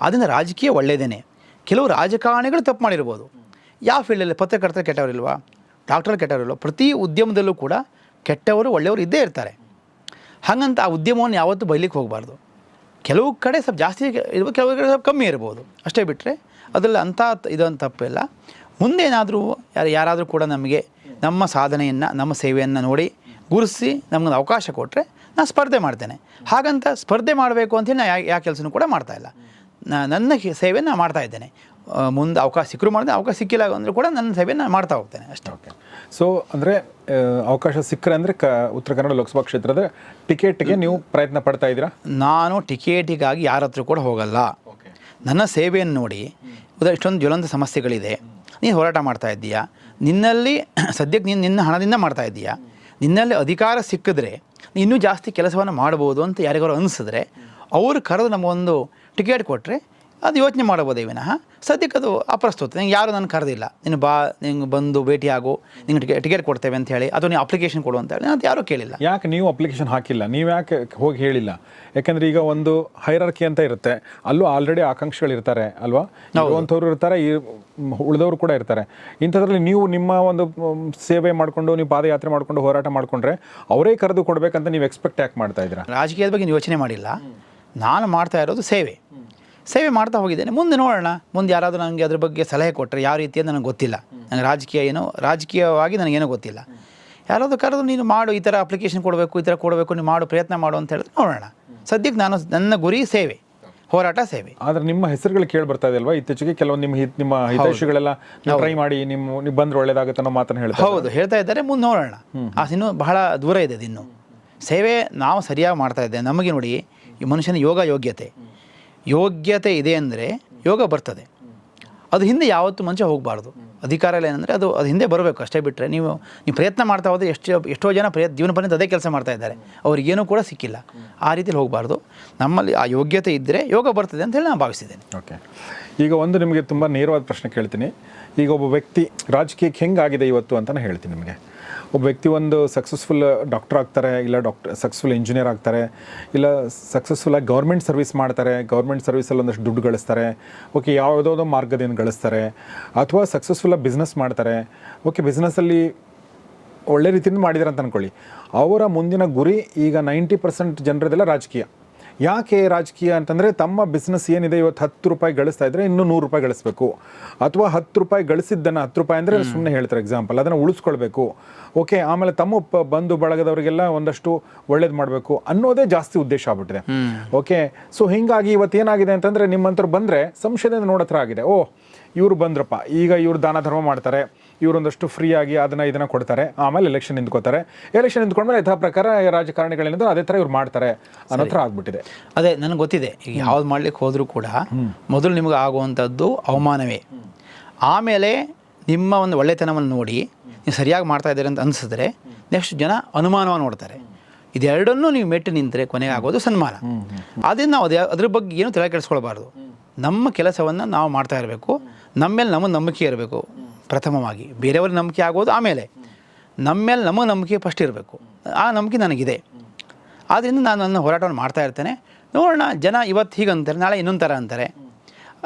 ಅದರಿಂದ ರಾಜಕೀಯ ಒಳ್ಳೆಯದೇನೆ ಕೆಲವು ರಾಜಕಾರಣಿಗಳು ತಪ್ಪು ಮಾಡಿರ್ಬೋದು. ಯಾವ ಫೀಲ್ಡಲ್ಲಿ ಪತ್ರಕರ್ತರು ಕೆಟ್ಟವರಿಲ್ವಾ? ಡಾಕ್ಟರ್ ಕೆಟ್ಟವರಿಲ್ವಾ? ಪ್ರತಿ ಉದ್ಯಮದಲ್ಲೂ ಕೂಡ ಕೆಟ್ಟವರು, ಒಳ್ಳೆಯವರು ಇದ್ದೇ ಇರ್ತಾರೆ. ಹಾಗಂತ ಆ ಉದ್ಯಮವನ್ನು ಯಾವತ್ತೂ ಬೈಲಿಕ್ಕೆ ಹೋಗಬಾರ್ದು. ಕೆಲವು ಕಡೆ ಸ್ವಲ್ಪ ಜಾಸ್ತಿ ಇರ್ಬೋದು, ಕೆಲವು ಕಡೆ ಸ್ವಲ್ಪ ಕಮ್ಮಿ ಇರ್ಬೋದು. ಅಷ್ಟೇ ಬಿಟ್ಟರೆ ಅದರಲ್ಲಿ ಅಂಥ ಇದೊಂದು ತಪ್ಪಿಲ್ಲ. ಮುಂದೇನಾದರೂ ಯಾರು ಯಾರಾದರೂ ಕೂಡ ನಮಗೆ ನಮ್ಮ ಸಾಧನೆಯನ್ನು, ನಮ್ಮ ಸೇವೆಯನ್ನು ನೋಡಿ ಗುರುಸಿ ನಮಗೊಂದು ಅವಕಾಶ ಕೊಟ್ಟರೆ ನಾನು ಸ್ಪರ್ಧೆ ಮಾಡ್ತೇನೆ. ಹಾಗಂತ ಸ್ಪರ್ಧೆ ಮಾಡಬೇಕು ಅಂತೇಳಿ ನಾನು ಯಾವ ಕೆಲಸನೂ ಕೂಡ ಮಾಡ್ತಾ ಇಲ್ಲ. ನಾ- ನನ್ನ ಸೇವೆಯನ್ನು ನಾನು ಮಾಡ್ತಾ ಇದ್ದೇನೆ. ಮುಂದೆ ಅವಕಾಶ ಸಿಕ್ಕರು ಮಾಡಿದೆ ಅವಕಾಶ ಸಿಕ್ಕಿಲ್ಲ ಅಂದರೂ ಕೂಡ ನನ್ನ ಸೇವೆಯನ್ನು ನಾನು ಮಾಡ್ತಾ ಹೋಗ್ತೇನೆ ಅಷ್ಟೇ. ಓಕೆ. ಸೊ ಅಂದರೆ ಅವಕಾಶ ಸಿಕ್ಕರೆ ಅಂದರೆ ಕ ಉತ್ತರ ಕನ್ನಡ ಲೋಕಸಭಾ ಕ್ಷೇತ್ರದ ಟಿಕೆಟ್ಗೆ ನೀವು ಪ್ರಯತ್ನ ಪಡ್ತಾ ಇದ್ದೀರಾ? ನಾನು ಟಿಕೆಟಿಗಾಗಿ ಯಾರ ಹತ್ರ ಕೂಡ ಹೋಗಲ್ಲ. ನನ್ನ ಸೇವೆಯನ್ನು ನೋಡಿ ಉದಾ ಇಷ್ಟೊಂದು ಜ್ವಲಂತ ಸಮಸ್ಯೆಗಳಿದೆ. ನೀನು ಹೋರಾಟ ಮಾಡ್ತಾ ಇದ್ದೀಯಾ? ನಿನ್ನಲ್ಲಿ ಸದ್ಯಕ್ಕೆ ನೀನು ನಿನ್ನ ಹಣದಿಂದ ಮಾಡ್ತಾ ಇದ್ದೀಯಾ? ನಿನ್ನಲ್ಲಿ ಅಧಿಕಾರ ಸಿಕ್ಕಿದ್ರೆ ನೀನು ಇನ್ನೂ ಜಾಸ್ತಿ ಕೆಲಸವನ್ನು ಮಾಡ್ಬೋದು ಅಂತ ಯಾರಿಗಾರು ಅನಿಸಿದ್ರೆ ಅವರು ಕರೆದು ನಮಗೊಂದು ಟಿಕೆಟ್ ಕೊಟ್ಟರೆ ಅದು ಯೋಚನೆ ಮಾಡಬಹುದೇ ವಿನಃ. ಸದ್ಯಕ್ಕೆ ಅದು ಅಪ್ರಸ್ತುತ. ನಿಂಗೆ ಯಾರು ನಾನು ಕರೆದಿಲ್ಲ. ನೀನು ಬಾ ನಿಂಗೆ ಬಂದು ಭೇಟಿಯಾಗು ನಿಂಗೆ ಟಿಕೆಟ್ ಟಿಕೆಟ್ ಕೊಡ್ತೇವೆ ಅಂತ ಹೇಳಿ. ಅದು ನೀವು ಅಪ್ಲಿಕೇಶನ್ ಕೊಡು ಅಂತ ಹೇಳಿ. ಅದು ಯಾರೂ ಕೇಳಿಲ್ಲ. ಯಾಕೆ ನೀವು ಅಪ್ಲಿಕೇಶನ್ ಹಾಕಿಲ್ಲ? ನೀವು ಯಾಕೆ ಹೋಗಿ ಹೇಳಿಲ್ಲ? ಯಾಕಂದರೆ ಈಗ ಒಂದು ಹೈರಾರ್ಕಿ ಅಂತ ಇರುತ್ತೆ. ಅಲ್ಲೂ ಆಲ್ರೆಡಿ ಆಕಾಂಕ್ಷಿಗಳು ಇರ್ತಾರೆ ಅಲ್ವಾ? ಅಂಥವ್ರು ಇರ್ತಾರೆ ಈ ಉಳಿದವರು ಕೂಡ ಇರ್ತಾರೆ. ಇಂಥದ್ರಲ್ಲಿ ನೀವು ನಿಮ್ಮ ಒಂದು ಸೇವೆ ಮಾಡಿಕೊಂಡು ನೀವು ಪಾದಯಾತ್ರೆ ಮಾಡಿಕೊಂಡು ಹೋರಾಟ ಮಾಡಿಕೊಂಡ್ರೆ ಅವರೇ ಕರೆದು ಕೊಡಬೇಕಂತ ನೀವು ಎಕ್ಸ್ಪೆಕ್ಟ್ ಯಾಕೆ ಮಾಡ್ತಾ ಇದ್ದೀರಾ? ರಾಜಕೀಯದ ಬಗ್ಗೆ ನೀವು ಯೋಚನೆ ಮಾಡಿಲ್ಲ. ನಾನು ಮಾಡ್ತಾ ಇರೋದು ಸೇವೆ. ಸೇವೆ ಮಾಡ್ತಾ ಹೋಗಿದ್ದೇನೆ. ಮುಂದೆ ನೋಡೋಣ. ಮುಂದೆ ಯಾರಾದರೂ ನನಗೆ ಅದ್ರ ಬಗ್ಗೆ ಸಲಹೆ ಕೊಟ್ಟರೆ ಯಾವ ರೀತಿ ಅಂತ ನನಗೆ ಗೊತ್ತಿಲ್ಲ. ನನಗೆ ರಾಜಕೀಯ ಏನೋ ರಾಜಕೀಯವಾಗಿ ನನಗೇನೋ ಗೊತ್ತಿಲ್ಲ. ಯಾರಾದರೂ ಕರೆದು ನೀನು ಮಾಡು ಈ ಥರ ಅಪ್ಲಿಕೇಶನ್ ಕೊಡಬೇಕು ಈ ಥರ ಕೊಡಬೇಕು ನೀವು ಮಾಡು ಪ್ರಯತ್ನ ಮಾಡು ಅಂತ ಹೇಳಿದ್ರೆ ನೋಡೋಣ. ಸದ್ಯಕ್ಕೆ ನಾನು ನನ್ನ ಗುರಿ ಸೇವೆ ಹೋರಾಟ ಸೇವೆ. ಆದ್ರೆ ನಿಮ್ಮ ಹೆಸರುಗಳು ಕೇಳಿ ಬರ್ತಾ ಇದೆ ಅಲ್ವಾ? ಇತ್ತೀಚೆಗೆ ಕೆಲವೊಂದು ನಿಮ್ಮ ಹಿತ್ ನಿಮ್ಮ ಹಿತೈಷಿಗಳೆಲ್ಲ ನೀವು ಟ್ರೈ ಮಾಡಿ ನಿಮ್ಮ ನೀವು ಬಂದ್ರೆ ಒಳ್ಳೇದಾಗುತ್ತೆ ಅನ್ನೋ ಮಾತನ್ನು ಹೇಳಿ ಹೌದು. ಹೇಳ್ತಾ ಇದ್ದಾರೆ ಮುಂದೆ ನೋಡೋಣ. ಆ ಇನ್ನೂ ಬಹಳ ದೂರ ಇದೆ ಇನ್ನು ಸೇವೆ ನಾವು ಸರಿಯಾಗಿ ಮಾಡ್ತಾ ಇದ್ದೇವೆ. ನಮಗೆ ನೋಡಿ ಈ ಮನುಷ್ಯನ ಯೋಗ ಯೋಗ್ಯತೆ. ಯೋಗ್ಯತೆ ಇದೆ ಅಂದರೆ ಯೋಗ ಬರ್ತದೆ. ಅದು ಹಿಂದೆ ಯಾವತ್ತೂ ಮನುಷ್ಯ ಹೋಗಬಾರ್ದು. ಅಧಿಕಾರ ಎಲ್ಲ ಏನಂದರೆ ಅದು ಅದು ಹಿಂದೆ ಬರಬೇಕು, ಅಷ್ಟೇ ಬಿಟ್ಟರೆ ನೀವು ನೀವು ಪ್ರಯತ್ನ ಮಾಡ್ತಾ ಹೋದರೆ ಎಷ್ಟು, ಎಷ್ಟೋ ಜನ ಪ್ರಯತ್ನ, ಜೀವನ ಪರ್ಯಂತ ಅದೇ ಕೆಲಸ ಮಾಡ್ತಾ ಇದ್ದಾರೆ. ಅವ್ರಿಗೇನೂ ಕೂಡ ಸಿಕ್ಕಿಲ್ಲ. ಆ ರೀತಿಯಲ್ಲಿ ಹೋಗಬಾರ್ದು. ನಮ್ಮಲ್ಲಿ ಆ ಯೋಗ್ಯತೆ ಇದ್ದರೆ ಯೋಗ ಬರ್ತದೆ ಅಂತ ಹೇಳಿ ನಾನು ಭಾವಿಸಿದ್ದೇನೆ ಓಕೆ. ಈಗ ಒಂದು ನಿಮಗೆ ತುಂಬ ನೇರವಾದ ಪ್ರಶ್ನೆ ಕೇಳ್ತೀನಿ. ಈಗ ಒಬ್ಬ ವ್ಯಕ್ತಿ ರಾಜಕೀಯಕ್ಕೆ ಹೆಂಗಾಗಿದೆ ಇವತ್ತು ಅಂತ ಹೇಳ್ತೀನಿ ನಿಮಗೆ. ಒಬ್ಬ ವ್ಯಕ್ತಿ ಒಂದು ಸಕ್ಸಸ್ಫುಲ್ ಡಾಕ್ಟರ್ ಆಗ್ತಾರೆ, ಇಲ್ಲ ಡಾಕ್ಟರ್ ಸಕ್ಸಸ್ಫುಲ್ ಇಂಜಿನಿಯರ್ ಆಗ್ತಾರೆ, ಇಲ್ಲ ಸಕ್ಸಸ್ಫುಲ್ಲಾಗಿ ಗೌರ್ಮೆಂಟ್ ಸರ್ವಿಸ್ ಮಾಡ್ತಾರೆ ಗೌರ್ಮೆಂಟ್ ಸರ್ವಿಸಲ್ಲಿ ಒಂದಷ್ಟು ದುಡ್ಡು ಗಳಿಸ್ತಾರೆ ಓಕೆ ಯಾವುದೋ ಮಾರ್ಗದಿಂದ ಗಳಿಸ್ತಾರೆ, ಅಥವಾ ಸಕ್ಸಸ್ಫುಲ್ಲಾಗಿ ಬಿಸ್ನೆಸ್ ಮಾಡ್ತಾರೆ ಓಕೆ ಬಿಸ್ನೆಸ್ಸಲ್ಲಿ ಒಳ್ಳೆ ರೀತಿಯಿಂದ ಮಾಡಿದ್ದಾರೆ ಅಂತ ಅನ್ಕೊಳ್ಳಿ. ಅವರ ಮುಂದಿನ ಗುರಿ ಈಗ ನೈಂಟಿ ಪರ್ಸೆಂಟ್ ಜನರದೆಲ್ಲ ರಾಜಕೀಯ. ಯಾಕೆ ರಾಜಕೀಯ ಅಂತಂದರೆ ತಮ್ಮ ಬಿಸ್ನೆಸ್ ಏನಿದೆ ಇವತ್ತು ಹತ್ತು ರೂಪಾಯಿ ಗಳಿಸ್ತಾ ಇದ್ರೆ ಇನ್ನೂ ನೂರು ರೂಪಾಯಿ ಗಳಿಸ್ಬೇಕು. ಅಥವಾ ಹತ್ತು ರೂಪಾಯಿ ಗಳಿಸಿದ್ದನ್ನು ಹತ್ತು ರೂಪಾಯಿ ಅಂದರೆ ಸುಮ್ಮನೆ ಹೇಳ್ತಾರೆ ಎಕ್ಸಾಂಪಲ್ ಅದನ್ನು ಉಳಿಸ್ಕೊಳ್ಬೇಕು. ಓಕೆ ಆಮೇಲೆ ತಮ್ಮ ಬಂಧು ಬಳಗದವರಿಗೆಲ್ಲ ಒಂದಷ್ಟು ಒಳ್ಳೇದು ಮಾಡಬೇಕು ಅನ್ನೋದೇ ಜಾಸ್ತಿ ಉದ್ದೇಶ ಆಗ್ಬಿಟ್ಟಿದೆ. ಓಕೆ ಸೊ ಹಿಂಗಾಗಿ ಇವತ್ತು ಏನಾಗಿದೆ ಅಂತಂದರೆ ನಿಮ್ಮಂತರು ಬಂದರೆ ಸಂಶಯದಿಂದ ನೋಡತ್ರ ಆಗಿದೆ. ಓ ಇವರು ಬಂದ್ರಪ್ಪ. ಈಗ ಇವರು ದಾನ ಧರ್ಮ ಮಾಡ್ತಾರೆ. ಇವರೊಂದಷ್ಟು ಫ್ರೀಯಾಗಿ ಅದನ್ನು ಅದನ್ನ ಇದನ್ನ ಕೊಡ್ತಾರೆ. ಆಮೇಲೆ ಎಲೆಕ್ಷನ್ ನಿಂತ್ಕೋತಾರೆ. ಎಲೆಕ್ಷನ್ ನಿಂತ್ಕೊಂಡ್ಮೇಲೆ ಯಥಾ ಪ್ರಕಾರ ರಾಜಕಾರಣಿಗಳೇನಿದ್ರು ಅದೇ ಥರ ಇವ್ರು ಮಾಡ್ತಾರೆ ಅನ್ನೋ ಥರ ಆಗ್ಬಿಟ್ಟಿದೆ. ಅದೇ ನನಗೆ ಗೊತ್ತಿದೆ ಈಗ ಯಾವ್ದು ಮಾಡ್ಲಿಕ್ಕೆ ಹೋದರೂ ಕೂಡ ಮೊದಲು ನಿಮಗೆ ಆಗುವಂಥದ್ದು ಅವಮಾನವೇ. ಆಮೇಲೆ ನಿಮ್ಮ ಒಂದು ಒಳ್ಳೆತನವನ್ನು ನೋಡಿ ನೀವು ಸರಿಯಾಗಿ ಮಾಡ್ತಾ ಇದ್ದೀರಿ ಅಂತ ಅನಿಸಿದ್ರೆ ನೆಕ್ಸ್ಟ್ ಜನ ಅನುಮಾನವನ್ನು ನೋಡ್ತಾರೆ. ಇದೆರಡನ್ನೂ ನೀವು ಮೆಟ್ಟು ನಿಂತರೆ ಕೊನೆಗೆ ಆಗೋದು ಸನ್ಮಾನ. ಆದ್ದರಿಂದ ನಾವು ಅದೇ ಅದ್ರ ಬಗ್ಗೆ ಏನು ತಲೆ ಕೆಡಿಸ್ಕೊಳ್ಬಾರ್ದು. ನಮ್ಮ ಕೆಲಸವನ್ನು ನಾವು ಮಾಡ್ತಾ ಇರಬೇಕು. ನಮ್ಮ ಮೇಲೆ ನಮ್ಮ ನಂಬಿಕೆ ಇರಬೇಕು. ಪ್ರಥಮವಾಗಿ. ಬೇರೆಯವ್ರ ನಂಬಿಕೆ ಆಗೋದು ಆಮೇಲೆ. ನಮ್ಮ ಮೇಲೆ ನಮಗೆ ನಂಬಿಕೆ ಫಸ್ಟ್ ಇರಬೇಕು. ಆ ನಂಬಿಕೆ ನನಗಿದೆ. ಆದ್ದರಿಂದ ನಾನು ನನ್ನ ಹೋರಾಟವನ್ನು ಮಾಡ್ತಾ ಇರ್ತೇನೆ. ನೋಡೋಣ, ಜನ ಇವತ್ತು ಹೀಗೆ ಅಂತಾರೆ, ನಾಳೆ ಇನ್ನೊಂದು ಥರ ಅಂತಾರೆ.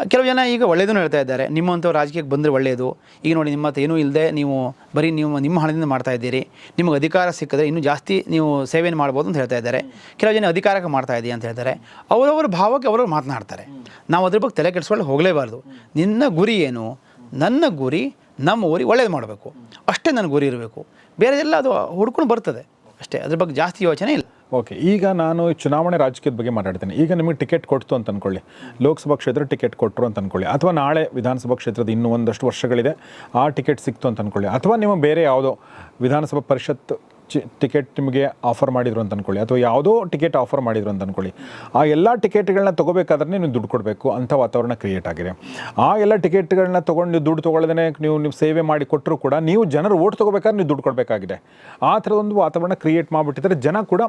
ಕೆಲವು ಜನ ಈಗ ಒಳ್ಳೆಯದನ್ನು ಹೇಳ್ತಾ ಇದ್ದಾರೆ. ನಿಮ್ಮಂಥವ್ರು ರಾಜಕೀಯಕ್ಕೆ ಬಂದರೆ ಒಳ್ಳೆಯದು ಈಗ ನೋಡಿ, ನಿಮ್ಮ ಹತ್ರ ಏನೂ ಇಲ್ಲದೆ ನೀವು ಬರೀ ನೀವು ನಿಮ್ಮ ಹಣದಿಂದ ಮಾಡ್ತಾ ಇದ್ದೀರಿ. ನಿಮಗೆ ಅಧಿಕಾರ ಸಿಕ್ಕಿದ್ರೆ ಇನ್ನೂ ಜಾಸ್ತಿ ನೀವು ಸೇವೆಯನ್ನು ಮಾಡ್ಬೋದು ಅಂತ ಹೇಳ್ತಾ ಇದ್ದಾರೆ. ಕೆಲವು ಜನ ಅಧಿಕಾರಕ್ಕೆ ಮಾಡ್ತಾ ಇದ್ದೀವಿ ಅಂತ ಹೇಳ್ತಾರೆ. ಅವರವರ ಭಾವಕ್ಕೆ ಅವರು ಮಾತನಾಡ್ತಾರೆ. ನಾವು ಅದ್ರ ಬಗ್ಗೆ ತಲೆ ಕೆಡಿಸ್ಕೊಳ್ಳಿ ಹೋಗಲೇಬಾರ್ದು. ನಿನ್ನ ಗುರಿ ಏನು? ನನ್ನ ಗುರಿ ನಮ್ಮ ಊರಿಗೆ ಒಳ್ಳೇದು ಮಾಡಬೇಕು. ಅಷ್ಟೇ ನನಗೆ ಗುರಿ ಇರಬೇಕು. ಬೇರೆದೆಲ್ಲ ಅದು ಹುಡ್ಕೊಂಡು ಬರ್ತದೆ. ಅಷ್ಟೇ. ಅದ್ರ ಬಗ್ಗೆ ಜಾಸ್ತಿ ಯೋಚನೆ ಇಲ್ಲ. ಓಕೆ. ಈಗ ನಾನು ಚುನಾವಣೆ ರಾಜಕೀಯದ ಬಗ್ಗೆ ಮಾತಾಡ್ತೇನೆ. ಈಗ ನಿಮಗೆ ಟಿಕೆಟ್ ಕೊಡ್ತು ಅಂತ ಅನ್ಕೊಳ್ಳಿ. ಲೋಕಸಭಾ ಕ್ಷೇತ್ರ ಟಿಕೆಟ್ ಕೊಟ್ಟರು ಅಂತ ಅನ್ಕೊಳ್ಳಿ. ಅಥವಾ ನಾಳೆ ವಿಧಾನಸಭಾ ಕ್ಷೇತ್ರದ ಇನ್ನೂ ಒಂದಷ್ಟು ವರ್ಷಗಳಿದೆ. ಆ ಟಿಕೆಟ್ ಸಿಕ್ತು ಅಂತ ಅನ್ಕೊಳ್ಳಿ. ಅಥವಾ ನೀವು ಬೇರೆ ಯಾವುದೋ ವಿಧಾನಸಭಾ ಪರಿಷತ್ ಟಿಕೆಟ್ ನಿಮಗೆ ಆಫರ್ ಮಾಡಿದ್ರು ಅಂತ ಅನ್ಕೊಳ್ಳಿ ಅಥವಾ ಯಾವುದೋ ಟಿಕೆಟ್ ಆಫರ್ ಮಾಡಿದ್ರು ಅಂತ ಅನ್ಕೊಳ್ಳಿ. ಆ ಎಲ್ಲ ಟಿಕೆಟ್ಗಳನ್ನ ತೊಗೋಬೇಕಾದ್ರೆ ನೀವು ದುಡ್ಡು ಕೊಡಬೇಕು ಅಂಥ ವಾತಾವರಣ ಕ್ರಿಯೇಟ್ ಆಗಿದೆ. ಆ ಎಲ್ಲ ಟಿಕೆಟ್ಗಳನ್ನ ತೊಗೊಂಡು ನೀವು ದುಡ್ಡು ತೊಗೊಳ್ಳೋದೇ ನೀವು ನೀವು ಸೇವೆ ಮಾಡಿ ಕೊಟ್ಟರು ಕೂಡ ನೀವು ಜನರು ಓಟ್ ತೊಗೋಬೇಕಾದ್ರೆ ನೀವು ದುಡ್ಡು ಕೊಡಬೇಕಾಗಿದೆ. ಆ ಥರದೊಂದು ವಾತಾವರಣ ಕ್ರಿಯೇಟ್ ಮಾಡಿಬಿಟ್ಟಿದ್ದಾರೆ ಜನ ಕೂಡ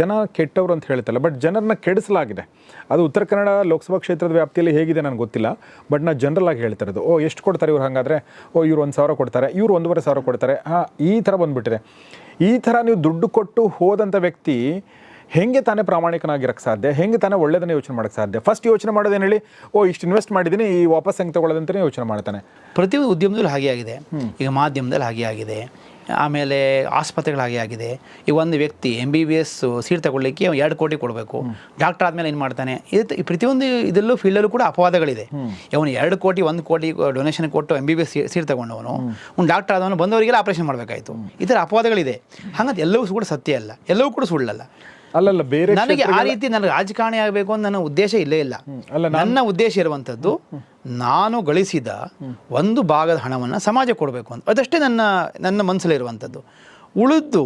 ಜನ ಕೆಟ್ಟವರು ಅಂತ ಹೇಳ್ತಲ್ಲ ಬಟ್ ಜನರನ್ನ ಕೆಡಿಸಲಾಗಿದೆ. ಅದು ಉತ್ತರ ಕನ್ನಡ ಲೋಕಸಭಾ ಕ್ಷೇತ್ರದ ವ್ಯಾಪ್ತಿಯಲ್ಲಿ ಹೇಗಿದೆ ನನಗೆ ಗೊತ್ತಿಲ್ಲ ಬಟ್ ನಾನು ಜನರಲ್ ಆಗಿ ಹೇಳ್ತಾ ಓ, ಎಷ್ಟು ಕೊಡ್ತಾರೆ ಇವ್ರು ಹಾಗಾದರೆ? ಓ, ಇವ್ರು ಒಂದು ಸಾವಿರ ಕೊಡ್ತಾರೆ, ಇವ್ರು ಒಂದೂವರೆ ಸಾವಿರ ಕೊಡ್ತಾರೆ. ಹಾಂ, ಈ ಥರ ಬಂದುಬಿಟ್ಟಿದೆ. ಈ ಥರ ನೀವು ದುಡ್ಡು ಕೊಟ್ಟು ಹೋದಂಥ ವ್ಯಕ್ತಿ ಹೆಂಗೆ ತಾನೇ ಪ್ರಾಮಾಣಿಕನಾಗಿರಕ್ಕೆ ಸಾಧ್ಯ? ಹೆಂಗೆ ತಾನೇ ಒಳ್ಳೆಯದನ್ನ ಯೋಚನೆ ಮಾಡೋಕ್ಕೆ ಸಾಧ್ಯ? ಫಸ್ಟ್ ಯೋಚನೆ ಮಾಡೋದೇನು ಹೇಳಿ? ಓ ಇಷ್ಟು ಇನ್ವೆಸ್ಟ್ ಮಾಡಿದ್ದೀನಿ ಈ ವಾಪಸ್ ಹೆಂಗೆ ತೊಗೊಳ್ಳೋದಂತಲೇ ಯೋಚನೆ ಮಾಡ್ತಾನೆ. ಪ್ರತಿ ಉದ್ಯಮದಲ್ಲೂ ಹಾಗೆ ಆಗಿದೆ. ಈಗ ಮಾಧ್ಯಮದಲ್ಲಿ ಹಾಗೆ ಆಗಿದೆ. ಆಮೇಲೆ ಆಸ್ಪತ್ರೆಗಳಾಗಿ ಆಗಿದೆ. ಈ ಒಂದು ವ್ಯಕ್ತಿ M B B S seat ತಗೊಳ್ಳಿಕ್ಕೆ ಅವ್ನು ಎರಡು ಕೋಟಿ ಕೊಡಬೇಕು. ಡಾಕ್ಟರ್ ಆದಮೇಲೆ ಏನು ಮಾಡ್ತಾನೆ? ಇದು ಪ್ರತಿಯೊಂದು ಇದರಲ್ಲೂ ಫೀಲ್ಡಲ್ಲೂ ಕೂಡ ಅಪವಾದಗಳಿದೆ. ಅವನು ಎರಡು ಕೋಟಿ ಒಂದು ಕೋಟಿ ಡೊನೇಷನ್ ಕೊಟ್ಟು M B B S seat ತಗೊಂಡವನು ಒಂದು ಡಾಕ್ಟರ್ ಆದವನು ಬಂದವರಿಗೆಲ್ಲ ಆಪರೇಷನ್ ಮಾಡಬೇಕಾಯಿತು. ಈ ಥರ ಅಪವಾದಗಳಿದೆ. ಹಾಗಂತ ಎಲ್ಲವೂ ಕೂಡ ಸತ್ಯ ಅಲ್ಲ. ಎಲ್ಲವೂ ಕೂಡ ಸುಳ್ಳಲ್ಲ. ಅಲ್ಲಲ್ಲ ಬೇರೆ ನನಗೆ ಆ ರೀತಿ ನನಗೆ ರಾಜಕಾರಣಿ ಆಗಬೇಕು ಅಂತ ನನ್ನ ಉದ್ದೇಶ ಇಲ್ಲೇ ಇಲ್ಲ. ಅಲ್ಲ, ನನ್ನ ಉದ್ದೇಶ ಇರುವಂಥದ್ದು ನಾನು ಗಳಿಸಿದ ಒಂದು ಭಾಗದ ಹಣವನ್ನು ಸಮಾಜ ಕೊಡಬೇಕು ಅಂತ. ಅದಷ್ಟೇ ನನ್ನ ನನ್ನ ಮನಸ್ಸಲ್ಲಿ ಇರುವಂಥದ್ದು. ಉಳಿದು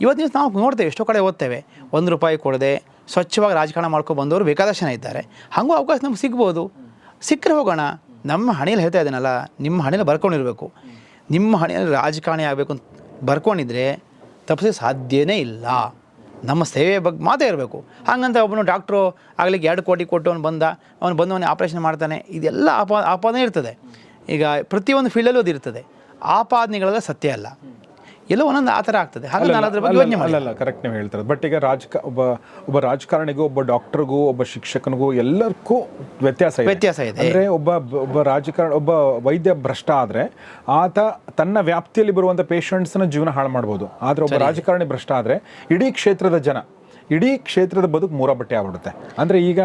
ಇವತ್ತು ನೀವು ನಾವು ನೋಡ್ತೇವೆ ಎಷ್ಟೋ ಕಡೆ ಓದ್ತೇವೆ. ಒಂದು ರೂಪಾಯಿ ಕೊಡದೆ ಸ್ವಚ್ಛವಾಗಿ ರಾಜಕಾರಣ ಮಾಡ್ಕೊಂಡು ಬಂದವರು ಬೇಕಾದಷ್ಟು ಜನ ಇದ್ದಾರೆ. ಹಾಗೂ ಅವಕಾಶ ನಮ್ಗೆ ಸಿಗ್ಬೋದು. ಸಿಕ್ಕರೆ ಹೋಗೋಣ. ನಮ್ಮ ಹಣೆಯಲ್ಲಿ ಹೇಳ್ತಾ ಇದ್ದೀನಲ್ಲ ನಿಮ್ಮ ಹಣೆಯಲ್ಲಿ ಬರ್ಕೊಂಡಿರಬೇಕು. ನಿಮ್ಮ ಹಣೆಯಲ್ಲಿ ರಾಜಕಾರಣಿ ಆಗಬೇಕು ಅಂತ ಬರ್ಕೊಂಡಿದ್ರೆ ತಪ್ಪಿಸಿ ಸಾಧ್ಯನೇ ಇಲ್ಲ. ನಮ್ಮ ಸೇವೆ ಬಗ್ಗೆ ಮಾತೇ ಇರಬೇಕು. ಹಾಗಂತ ಒಬ್ಬನು ಡಾಕ್ಟ್ರು ಆಗಲಿಕ್ಕೆ ಎರಡು ಕೋಟಿ ಕೊಟ್ಟು ಅವ್ನು ಬಂದ, ಅವನು ಬಂದವನೇ ಆಪ್ರೇಷನ್ ಮಾಡ್ತಾನೆ, ಇದೆಲ್ಲ ಆಪಾದ ಆಪಾದನೆ ಇರ್ತದೆ. ಈಗ ಪ್ರತಿಯೊಂದು ಫೀಲ್ಡಲ್ಲೂ ಅದು ಇರ್ತದೆ. ಆಪಾದನೆಗಳೆಲ್ಲ ಸತ್ಯ ಅಲ್ಲ. ಎಲ್ಲೋ ಒಂದೊಂದು ಆ ಥರ ಆಗ್ತದೆ. ಹಾಗೆ ನಾನು ಅದ್ರ ಬಗ್ಗೆ ಯೋಚನೆ ಅಲ್ಲ ಕರೆಕ್ಟ್ ನೀವು ಹೇಳ್ತಾರೆ ಬಟ್ ಈಗ ರಾಜಕ ಒಬ್ಬ ಒಬ್ಬ ರಾಜಕಾರಣಿಗೂ ಒಬ್ಬ ಡಾಕ್ಟರ್ಗೂ ಒಬ್ಬ ಶಿಕ್ಷಕನಿಗೂ ಎಲ್ಲರಿಗೂ ವ್ಯತ್ಯಾಸ ಇದೆ. ವ್ಯತ್ಯಾಸ ಇದೆ. ಅಂದ್ರೆ ಒಬ್ಬ ಒಬ್ಬ ರಾಜಕಾರಣ ಒಬ್ಬ ವೈದ್ಯ ಭ್ರಷ್ಟ ಆದ್ರೆ ಆತ ತನ್ನ ವ್ಯಾಪ್ತಿಯಲ್ಲಿ ಬರುವಂತ ಪೇಷಂಟ್ಸ್ನ ಜೀವನ ಹಾಳು ಮಾಡ್ಬೋದು. ಆದ್ರೆ ಒಬ್ಬ ರಾಜಕಾರಣಿ ಭ್ರಷ್ಟ ಆದ್ರೆ ಇಡೀ ಕ್ಷೇತ್ರದ ಜನ ಇಡೀ ಕ್ಷೇತ್ರದ ಬದುಕು ಮೂರ ಬಟ್ಟೆ ಆಗ್ಬಿಡುತ್ತೆ. ಅಂದ್ರೆ ಈಗ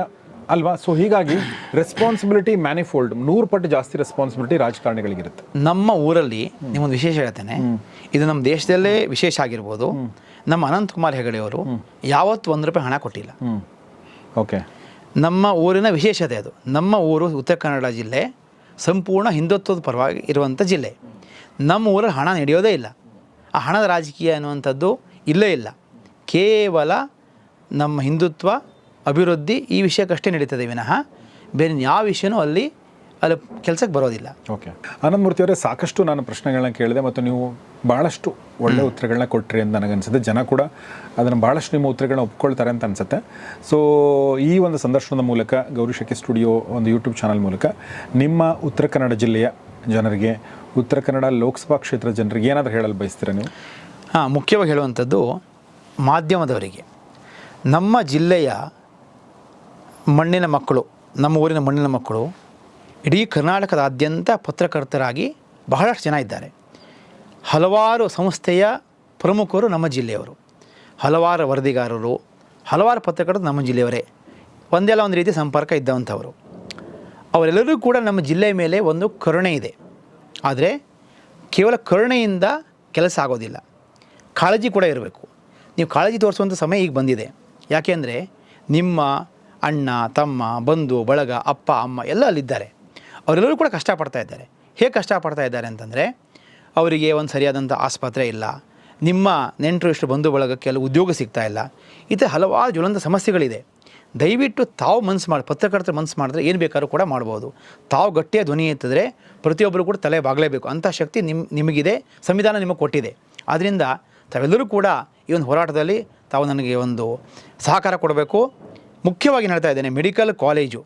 ಅಲ್ವಾ? ಸೊ ಹೀಗಾಗಿ ರೆಸ್ಪಾನ್ಸಿಬಿಲಿಟಿ ಮ್ಯಾನಿಫೋಲ್ಡ್ ನೂರು ಪಟ್ಟು ಜಾಸ್ತಿ ರೆಸ್ಪಾನ್ಸಿಬಿಲಿಟಿ ರಾಜಕಾರಣಿಗಳಿಗಿರುತ್ತೆ. ನಮ್ಮ ಊರಲ್ಲಿ ನಿಮ್ಮೊಂದು ವಿಶೇಷ ಹೇಳ್ತೇನೆ. ಇದು ನಮ್ಮ ದೇಶದಲ್ಲೇ ವಿಶೇಷ ಆಗಿರ್ಬೋದು. ನಮ್ಮ ಅನಂತ್ ಕುಮಾರ್ ಹೆಗಡೆ ಅವರು ಯಾವತ್ತೂ ಒಂದು ರೂಪಾಯಿ ಹಣ ಕೊಟ್ಟಿಲ್ಲ. ಓಕೆ ನಮ್ಮ ಊರಿನ ವಿಶೇಷತೆ ಅದು. ನಮ್ಮ ಊರು ಉತ್ತರ ಕನ್ನಡ ಜಿಲ್ಲೆ ಸಂಪೂರ್ಣ ಹಿಂದುತ್ವದ ಪರವಾಗಿ ಇರುವಂಥ ಜಿಲ್ಲೆ. ನಮ್ಮ ಊರಲ್ಲಿ ಹಣ ನಡೆಯೋದೇ ಇಲ್ಲ. ಆ ಹಣದ ರಾಜಕೀಯ ಅನ್ನುವಂಥದ್ದು ಇಲ್ಲೇ ಇಲ್ಲ. ಕೇವಲ ನಮ್ಮ ಹಿಂದುತ್ವ ಅಭಿವೃದ್ಧಿ ಈ ವಿಷಯಕ್ಕಷ್ಟೇ ನಡೀತದೆ ವಿನಃ ಬೇರೆ ಯಾವ ವಿಷಯನೂ ಅಲ್ಲಿ ಅಲ್ಲಿ ಕೆಲಸಕ್ಕೆ ಬರೋದಿಲ್ಲ. ಓಕೆ. ಆನಂದ್ ಮೂರ್ತಿ ಅವರೇ ಸಾಕಷ್ಟು ನಾನು ಪ್ರಶ್ನೆಗಳನ್ನ ಕೇಳಿದೆ ಮತ್ತು ನೀವು ಭಾಳಷ್ಟು ಒಳ್ಳೆಯ ಉತ್ತರಗಳನ್ನ ಕೊಟ್ಟರಿ ಅಂತ ನನಗನ್ಸುತ್ತೆ. ಜನ ಕೂಡ ಅದನ್ನು ಭಾಳಷ್ಟು ನಿಮ್ಮ ಉತ್ತರಗಳನ್ನ ಒಪ್ಕೊಳ್ತಾರೆ ಅಂತ ಅನ್ಸುತ್ತೆ. ಸೊ ಈ ಒಂದು ಸಂದರ್ಶನದ ಮೂಲಕ ಗೌರಿಶಕಿ ಸ್ಟುಡಿಯೋ ಒಂದು ಯೂಟ್ಯೂಬ್ ಚಾನಲ್ ಮೂಲಕ ನಿಮ್ಮ ಉತ್ತರ ಕನ್ನಡ ಜಿಲ್ಲೆಯ ಜನರಿಗೆ ಉತ್ತರ ಕನ್ನಡ ಲೋಕಸಭಾ ಕ್ಷೇತ್ರದ ಜನರಿಗೆ ಏನಾದರೂ ಹೇಳಲು ಬಯಸ್ತೀರಾ ನೀವು? ಹಾಂ ಮುಖ್ಯವಾಗಿ ಹೇಳುವಂಥದ್ದು ಮಾಧ್ಯಮದವರಿಗೆ. ನಮ್ಮ ಜಿಲ್ಲೆಯ ಮಣ್ಣಿನ ಮಕ್ಕಳು, ನಮ್ಮ ಊರಿನ ಮಣ್ಣಿನ ಮಕ್ಕಳು ಇಡೀ ಕರ್ನಾಟಕದಾದ್ಯಂತ ಪತ್ರಕರ್ತರಾಗಿ ಬಹಳಷ್ಟು ಜನ ಇದ್ದಾರೆ. ಹಲವಾರು ಸಂಸ್ಥೆಯ ಪ್ರಮುಖರು ನಮ್ಮ ಜಿಲ್ಲೆಯವರು. ಹಲವಾರು ವರದಿಗಾರರು, ಹಲವಾರು ಪತ್ರಕರ್ತರು ನಮ್ಮ ಜಿಲ್ಲೆಯವರೇ. ಒಂದೆಲ್ಲ ಒಂದು ರೀತಿ ಸಂಪರ್ಕ ಇದ್ದಂಥವರು. ಅವರೆಲ್ಲರೂ ಕೂಡ ನಮ್ಮ ಜಿಲ್ಲೆಯ ಮೇಲೆ ಒಂದು ಕರುಣೆ ಇದೆ. ಆದರೆ ಕೇವಲ ಕರುಣೆಯಿಂದ ಕೆಲಸ ಆಗೋದಿಲ್ಲ. ಕಾಳಜಿ ಕೂಡ ಇರಬೇಕು. ನೀವು ಕಾಳಜಿ ತೋರಿಸುವಂಥ ಸಮಯ ಈಗ ಬಂದಿದೆ. ಯಾಕೆಂದರೆ ನಿಮ್ಮ ಅಣ್ಣ, ತಮ್ಮ, ಬಂಧು, ಬಳಗ, ಅಪ್ಪ, ಅಮ್ಮ ಎಲ್ಲ ಅಲ್ಲಿದ್ದಾರೆ ಅವರೆಲ್ಲರೂ ಕೂಡ ಕಷ್ಟಪಡ್ತಾ ಇದ್ದಾರೆ. ಹೇಗೆ ಕಷ್ಟಪಡ್ತಾ ಇದ್ದಾರೆ ಅಂತಂದರೆ, ಅವರಿಗೆ ಒಂದು ಸರಿಯಾದಂಥ ಆಸ್ಪತ್ರೆ ಇಲ್ಲ. ನಿಮ್ಮ ನೆಂಟರು ಇಷ್ಟು ಬಂಧು, ಬಳಗಕ್ಕೆ ಎಲ್ಲ ಉದ್ಯೋಗ ಸಿಗ್ತಾ ಇಲ್ಲ. ಥರ ಹಲವಾರು ಜ್ವಲಂತ ಸಮಸ್ಯೆಗಳಿದೆ. ದಯವಿಟ್ಟು ತಾವು ಮನಸ್ಸು ಮಾಡಿ, ಪತ್ರಕರ್ತರ ಮನಸ್ಸು ಮಾಡಿದ್ರೆ ಏನು ಬೇಕಾದ್ರೂ ಕೂಡ ಮಾಡ್ಬೋದು. ತಾವು ಗಟ್ಟಿಯ ಧ್ವನಿ ಎತ್ತಿದ್ರೆ ಪ್ರತಿಯೊಬ್ಬರು ಕೂಡ ತಲೆ ಬಾಗಲೇಬೇಕು. ಅಂಥ ಶಕ್ತಿ ನಿಮ್ಮ ನಿಮಗಿದೆ, ಸಂವಿಧಾನ ನಿಮಗೆ ಕೊಟ್ಟಿದೆ. ಆದ್ದರಿಂದ ತಾವೆಲ್ಲರೂ ಕೂಡ ಈ ಒಂದು ಹೋರಾಟದಲ್ಲಿ ತಾವು ನನಗೆ ಒಂದು ಸಹಕಾರ ಕೊಡಬೇಕು. ಮುಖ್ಯವಾಗಿ ಹೇಳ್ತಾ ಇದ್ದೇನೆ ಮೆಡಿಕಲ್ ಕಾಲೇಜು.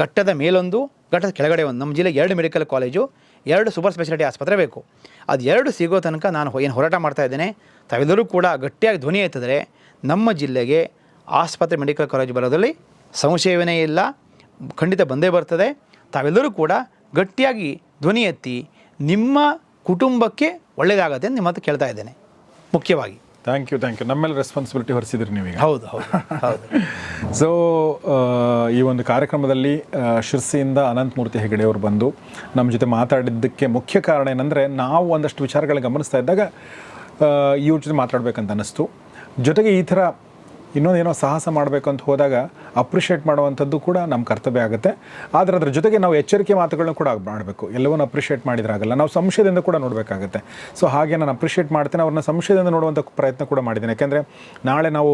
ಘಟ್ಟದ ಮೇಲೊಂದು, ಘಟ್ಟದ ಕೆಳಗಡೆ ಒಂದು. ನಮ್ಮ ಜಿಲ್ಲೆಗೆ ಎರಡು ಮೆಡಿಕಲ್ ಕಾಲೇಜು, ಎರಡು ಸೂಪರ್ ಸ್ಪೆಷಾಲಿಟಿ ಆಸ್ಪತ್ರೆ ಬೇಕು. ಅದು ಎರಡು ಸಿಗೋ ತನಕ ನಾನು ಏನು ಹೋರಾಟ ಮಾಡ್ತಾ ಇದ್ದೇನೆ. ತಾವೆಲ್ಲರೂ ಕೂಡ ಗಟ್ಟಿಯಾಗಿ ಧ್ವನಿ ಎತ್ತಿದ್ರೆ ನಮ್ಮ ಜಿಲ್ಲೆಗೆ ಆಸ್ಪತ್ರೆ ಮೆಡಿಕಲ್ ಕಾಲೇಜ್ ಬರೋದರಲ್ಲಿ ಸಂಶಯವೇ ಇಲ್ಲ. ಖಂಡಿತ ಬಂದೇ ಬರ್ತದೆ. ತಾವೆಲ್ಲರೂ ಕೂಡ ಗಟ್ಟಿಯಾಗಿ ಧ್ವನಿ ಎತ್ತಿ ನಿಮ್ಮ ಕುಟುಂಬಕ್ಕೆ ಒಳ್ಳೆಯದಾಗತ್ತೆ ಅಂತ ನಿಮ್ಮ ಹತ್ರ ಕೇಳ್ತಾ ಇದ್ದೇನೆ. ಮುಖ್ಯವಾಗಿ. ಥ್ಯಾಂಕ್ ಯು ಥ್ಯಾಂಕ್ ಯು ನಮ್ಮೇಲೆ ರೆಸ್ಪಾನ್ಸಿಬಿಲಿಟಿ ಹೊರಿಸಿದ್ರಿ ನೀವೀಗ. ಹೌದು ಹೌದು ಹೌದು. ಸೊ ಈ ಒಂದು ಕಾರ್ಯಕ್ರಮದಲ್ಲಿ ಶಿರ್ಸಿಯಿಂದ ಅನಂತಮೂರ್ತಿ ಹೆಗಡೆ ಅವರು ಬಂದು ನಮ್ಮ ಜೊತೆ ಮಾತಾಡಿದ್ದಕ್ಕೆ ಮುಖ್ಯ ಕಾರಣ ಏನಂದರೆ ನಾವು ಒಂದಷ್ಟು ವಿಚಾರಗಳನ್ನ ಗಮನಿಸ್ತಾ ಇದ್ದಾಗ ಇವ್ರ ಜೊತೆ ಮಾತಾಡಬೇಕಂತ ಅನ್ನಿಸ್ತು. ಜೊತೆಗೆ ಈ ಥರ ಇನ್ನೊಂದೇನೋ ಸಾಹಸ ಮಾಡಬೇಕು ಅಂತ ಹೋದಾಗ ಅಪ್ರಿಷಿಯೇಟ್ ಮಾಡುವಂಥದ್ದು ಕೂಡ ನಮ್ಮ ಕರ್ತವ್ಯ ಆಗುತ್ತೆ. ಆದರೆ ಅದರ ಜೊತೆಗೆ ನಾವು ಎಚ್ಚರಿಕೆ ಮಾತುಗಳನ್ನ ಕೂಡ ಮಾಡಬೇಕು. ಎಲ್ಲವನ್ನು ಅಪ್ರಿಷಿಯೇಟ್ ಮಾಡಿದ್ರಾಗಲ್ಲ. ನಾವು ಸಂಶಯದಿಂದ ಕೂಡ ನೋಡಬೇಕಾಗುತ್ತೆ. ಸೊ ಹಾಗೆ ನಾನು ಅಪ್ರಿಷಿಯೇಟ್ ಮಾಡ್ತೇನೆ, ಅವ್ರನ್ನ ಸಂಶಯದಿಂದ ನೋಡುವಂಥ ಪ್ರಯತ್ನ ಕೂಡ ಮಾಡಿದ್ದೇನೆ. ಯಾಕೆಂದರೆ ನಾಳೆ ನಾವು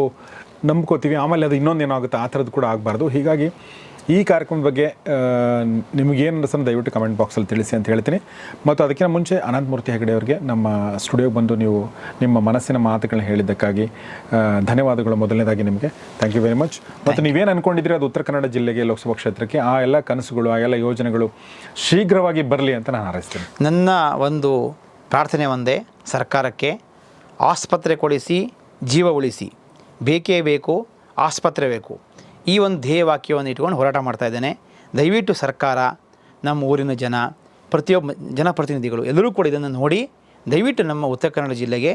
ನಂಬ್ಕೋತೀವಿ, ಆಮೇಲೆ ಅದು ಇನ್ನೊಂದೇನೋ ಆಗುತ್ತೆ, ಆ ಥರದ್ದು ಕೂಡ ಆಗಬಾರ್ದು. ಹೀಗಾಗಿ ಈ ಕಾರ್ಯಕ್ರಮದ ಬಗ್ಗೆ ನಿಮಗೇನು ಅನ್ಸನ್ನು ದಯವಿಟ್ಟು ಕಮೆಂಟ್ ಬಾಕ್ಸಲ್ಲಿ ತಿಳಿಸಿ ಅಂತ ಹೇಳ್ತೀನಿ. ಮತ್ತು ಅದಕ್ಕಿಂತ ಮುಂಚೆ ಅನಂತಮೂರ್ತಿ ಹೆಗಡೆ ಅವರಿಗೆ ನಮ್ಮ ಸ್ಟುಡಿಯೋಗೆ ಬಂದು ನೀವು ನಿಮ್ಮ ಮನಸ್ಸಿನ ಮಾತುಗಳನ್ನ ಹೇಳಿದ್ದಕ್ಕಾಗಿ ಧನ್ಯವಾದಗಳು ಮೊದಲನೇದಾಗಿ ನಿಮಗೆ. ಥ್ಯಾಂಕ್ ಯು ವೆರಿ ಮಚ್ ಮತ್ತು ನೀವೇನು ಅಂದ್ಕೊಂಡಿದ್ದೀರಿ ಅದು ಉತ್ತರ ಕನ್ನಡ ಜಿಲ್ಲೆಗೆ ಲೋಕಸಭಾ ಕ್ಷೇತ್ರಕ್ಕೆ ಆ ಎಲ್ಲ ಕನಸುಗಳು ಆ ಎಲ್ಲ ಯೋಜನೆಗಳು ಶೀಘ್ರವಾಗಿ ಬರಲಿ ಅಂತ ನಾನು ಹಾರೈಸ್ತೀನಿ. ನನ್ನ ಒಂದು ಪ್ರಾರ್ಥನೆ ಒಂದೇ ಸರ್ಕಾರಕ್ಕೆ ಆಸ್ಪತ್ರೆ ಕೊಡಿಸಿ ಜೀವ ಉಳಿಸಿ. ಬೇಕೇ ಬೇಕು ಆಸ್ಪತ್ರೆ ಬೇಕು. ಈ ಒಂದು ಧ್ಯೇಯವಾಕ್ಯವನ್ನು ಇಟ್ಕೊಂಡು ಹೋರಾಟ ಮಾಡ್ತಾ ಇದ್ದೇನೆ. ದಯವಿಟ್ಟು ಸರ್ಕಾರ, ನಮ್ಮ ಊರಿನ ಜನ, ಪ್ರತಿಯೊಬ್ಬ ಜನಪ್ರತಿನಿಧಿಗಳು ಎಲ್ಲರೂ ಕೂಡ ಇದನ್ನು ನೋಡಿ, ದಯವಿಟ್ಟು ನಮ್ಮ ಉತ್ತರ ಕನ್ನಡ ಜಿಲ್ಲೆಗೆ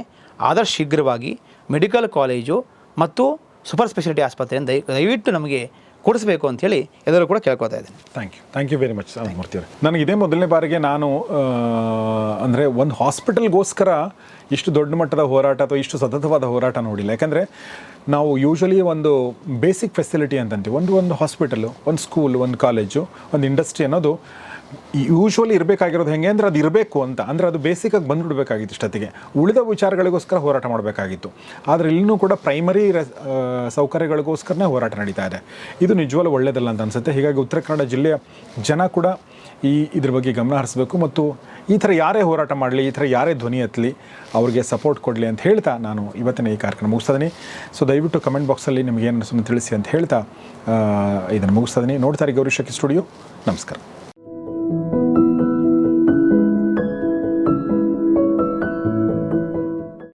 ಆದಷ್ಟು ಶೀಘ್ರವಾಗಿ ಮೆಡಿಕಲ್ ಕಾಲೇಜು ಮತ್ತು ಸೂಪರ್ ಸ್ಪೆಷಾಲಿಟಿ ಆಸ್ಪತ್ರೆಯನ್ನು ದಯ ದಯವಿಟ್ಟು ನಮಗೆ ಕೊಡಿಸ್ಬೇಕು ಹೇಳಿ ಎಲ್ಲರೂ ಕೂಡ ಕೇಳ್ಕೊತಾ ಇದ್ದೀನಿ. Thank you thank you very much Murthy ಅವರೇ. ನನಗೆ ಇದೇ ಮೊದಲನೇ ಬಾರಿಗೆ ನಾನು ಅಂದರೆ ಒಂದು ಹಾಸ್ಪಿಟಲ್ಗೋಸ್ಕರ ಇಷ್ಟು ದೊಡ್ಡ ಮಟ್ಟದ ಹೋರಾಟ ಅಥವಾ ಇಷ್ಟು ಸತತವಾದ ಹೋರಾಟ ನೋಡಿಲ್ಲ. ಯಾಕಂದರೆ ನಾವು ಯೂಶ್ವಲಿ ಒಂದು ಬೇಸಿಕ್ ಫೆಸಿಲಿಟಿ ಅಂತಂತೀವಿ. ಒಂದು ಒಂದು ಹಾಸ್ಪಿಟಲು ಒಂದು ಸ್ಕೂಲ್ ಒಂದು ಕಾಲೇಜು ಒಂದು ಇಂಡಸ್ಟ್ರಿ ಅನ್ನೋದು ಯೂಶ್ವಲಿ ಇರಬೇಕಾಗಿರೋದು ಹೆಂಗೆ ಅಂದರೆ ಅದು ಇರಬೇಕು ಅಂತ. ಅಂದರೆ ಅದು ಬೇಸಿಕಾಗಿ ಬಂದುಬಿಡ್ಬೇಕಾಗಿತ್ತು ಇಷ್ಟೊತ್ತಿಗೆ. ಉಳಿದ ವಿಚಾರಗಳಿಗೋಸ್ಕರ ಹೋರಾಟ ಮಾಡಬೇಕಾಗಿತ್ತು. ಆದರೆ ಇಲ್ಲೂ ಕೂಡ ಪ್ರೈಮರಿ ಸೌಕರ್ಯಗಳಿಗೋಸ್ಕರನೇ ಹೋರಾಟ ನಡೀತಾ ಇದೆ. ಇದು ನಿಜವಾಗ್ಲೂ ಒಳ್ಳೆಯದಲ್ಲ ಅಂತ ಅನಿಸುತ್ತೆ. ಹೀಗಾಗಿ ಉತ್ತರ ಕನ್ನಡ ಜಿಲ್ಲೆಯ ಜನ ಕೂಡ ಈ ಇದ್ರ ಬಗ್ಗೆ ಗಮನ ಹರಿಸಬೇಕು ಮತ್ತು ಈ ಥರ ಯಾರೇ ಹೋರಾಟ ಮಾಡಲಿ, ಈ ಥರ ಯಾರೇ ಧ್ವನಿ ಎತ್ತಲಿ, ಅವ್ರಿಗೆ ಸಪೋರ್ಟ್ ಕೊಡಲಿ ಅಂತ ಹೇಳ್ತಾ ನಾನು ಇವತ್ತಿನ ಈ ಕಾರ್ಯಕ್ರಮ ಮುಗಿಸ್ತದೀನಿ ಸೊ ದಯವಿಟ್ಟು ಕಮೆಂಟ್ ಬಾಕ್ಸಲ್ಲಿ ನಿಮಗೇನು ಸುಮ್ಮನೆ ತಿಳಿಸಿ ಅಂತ ಹೇಳ್ತಾ ಇದನ್ನು ಮುಗಿಸ್ತದೀನಿ ನೋಡ್ತಾರೆ ಶಕಿ ಸ್ಟುಡಿಯೋ ನಮಸ್ಕಾರ.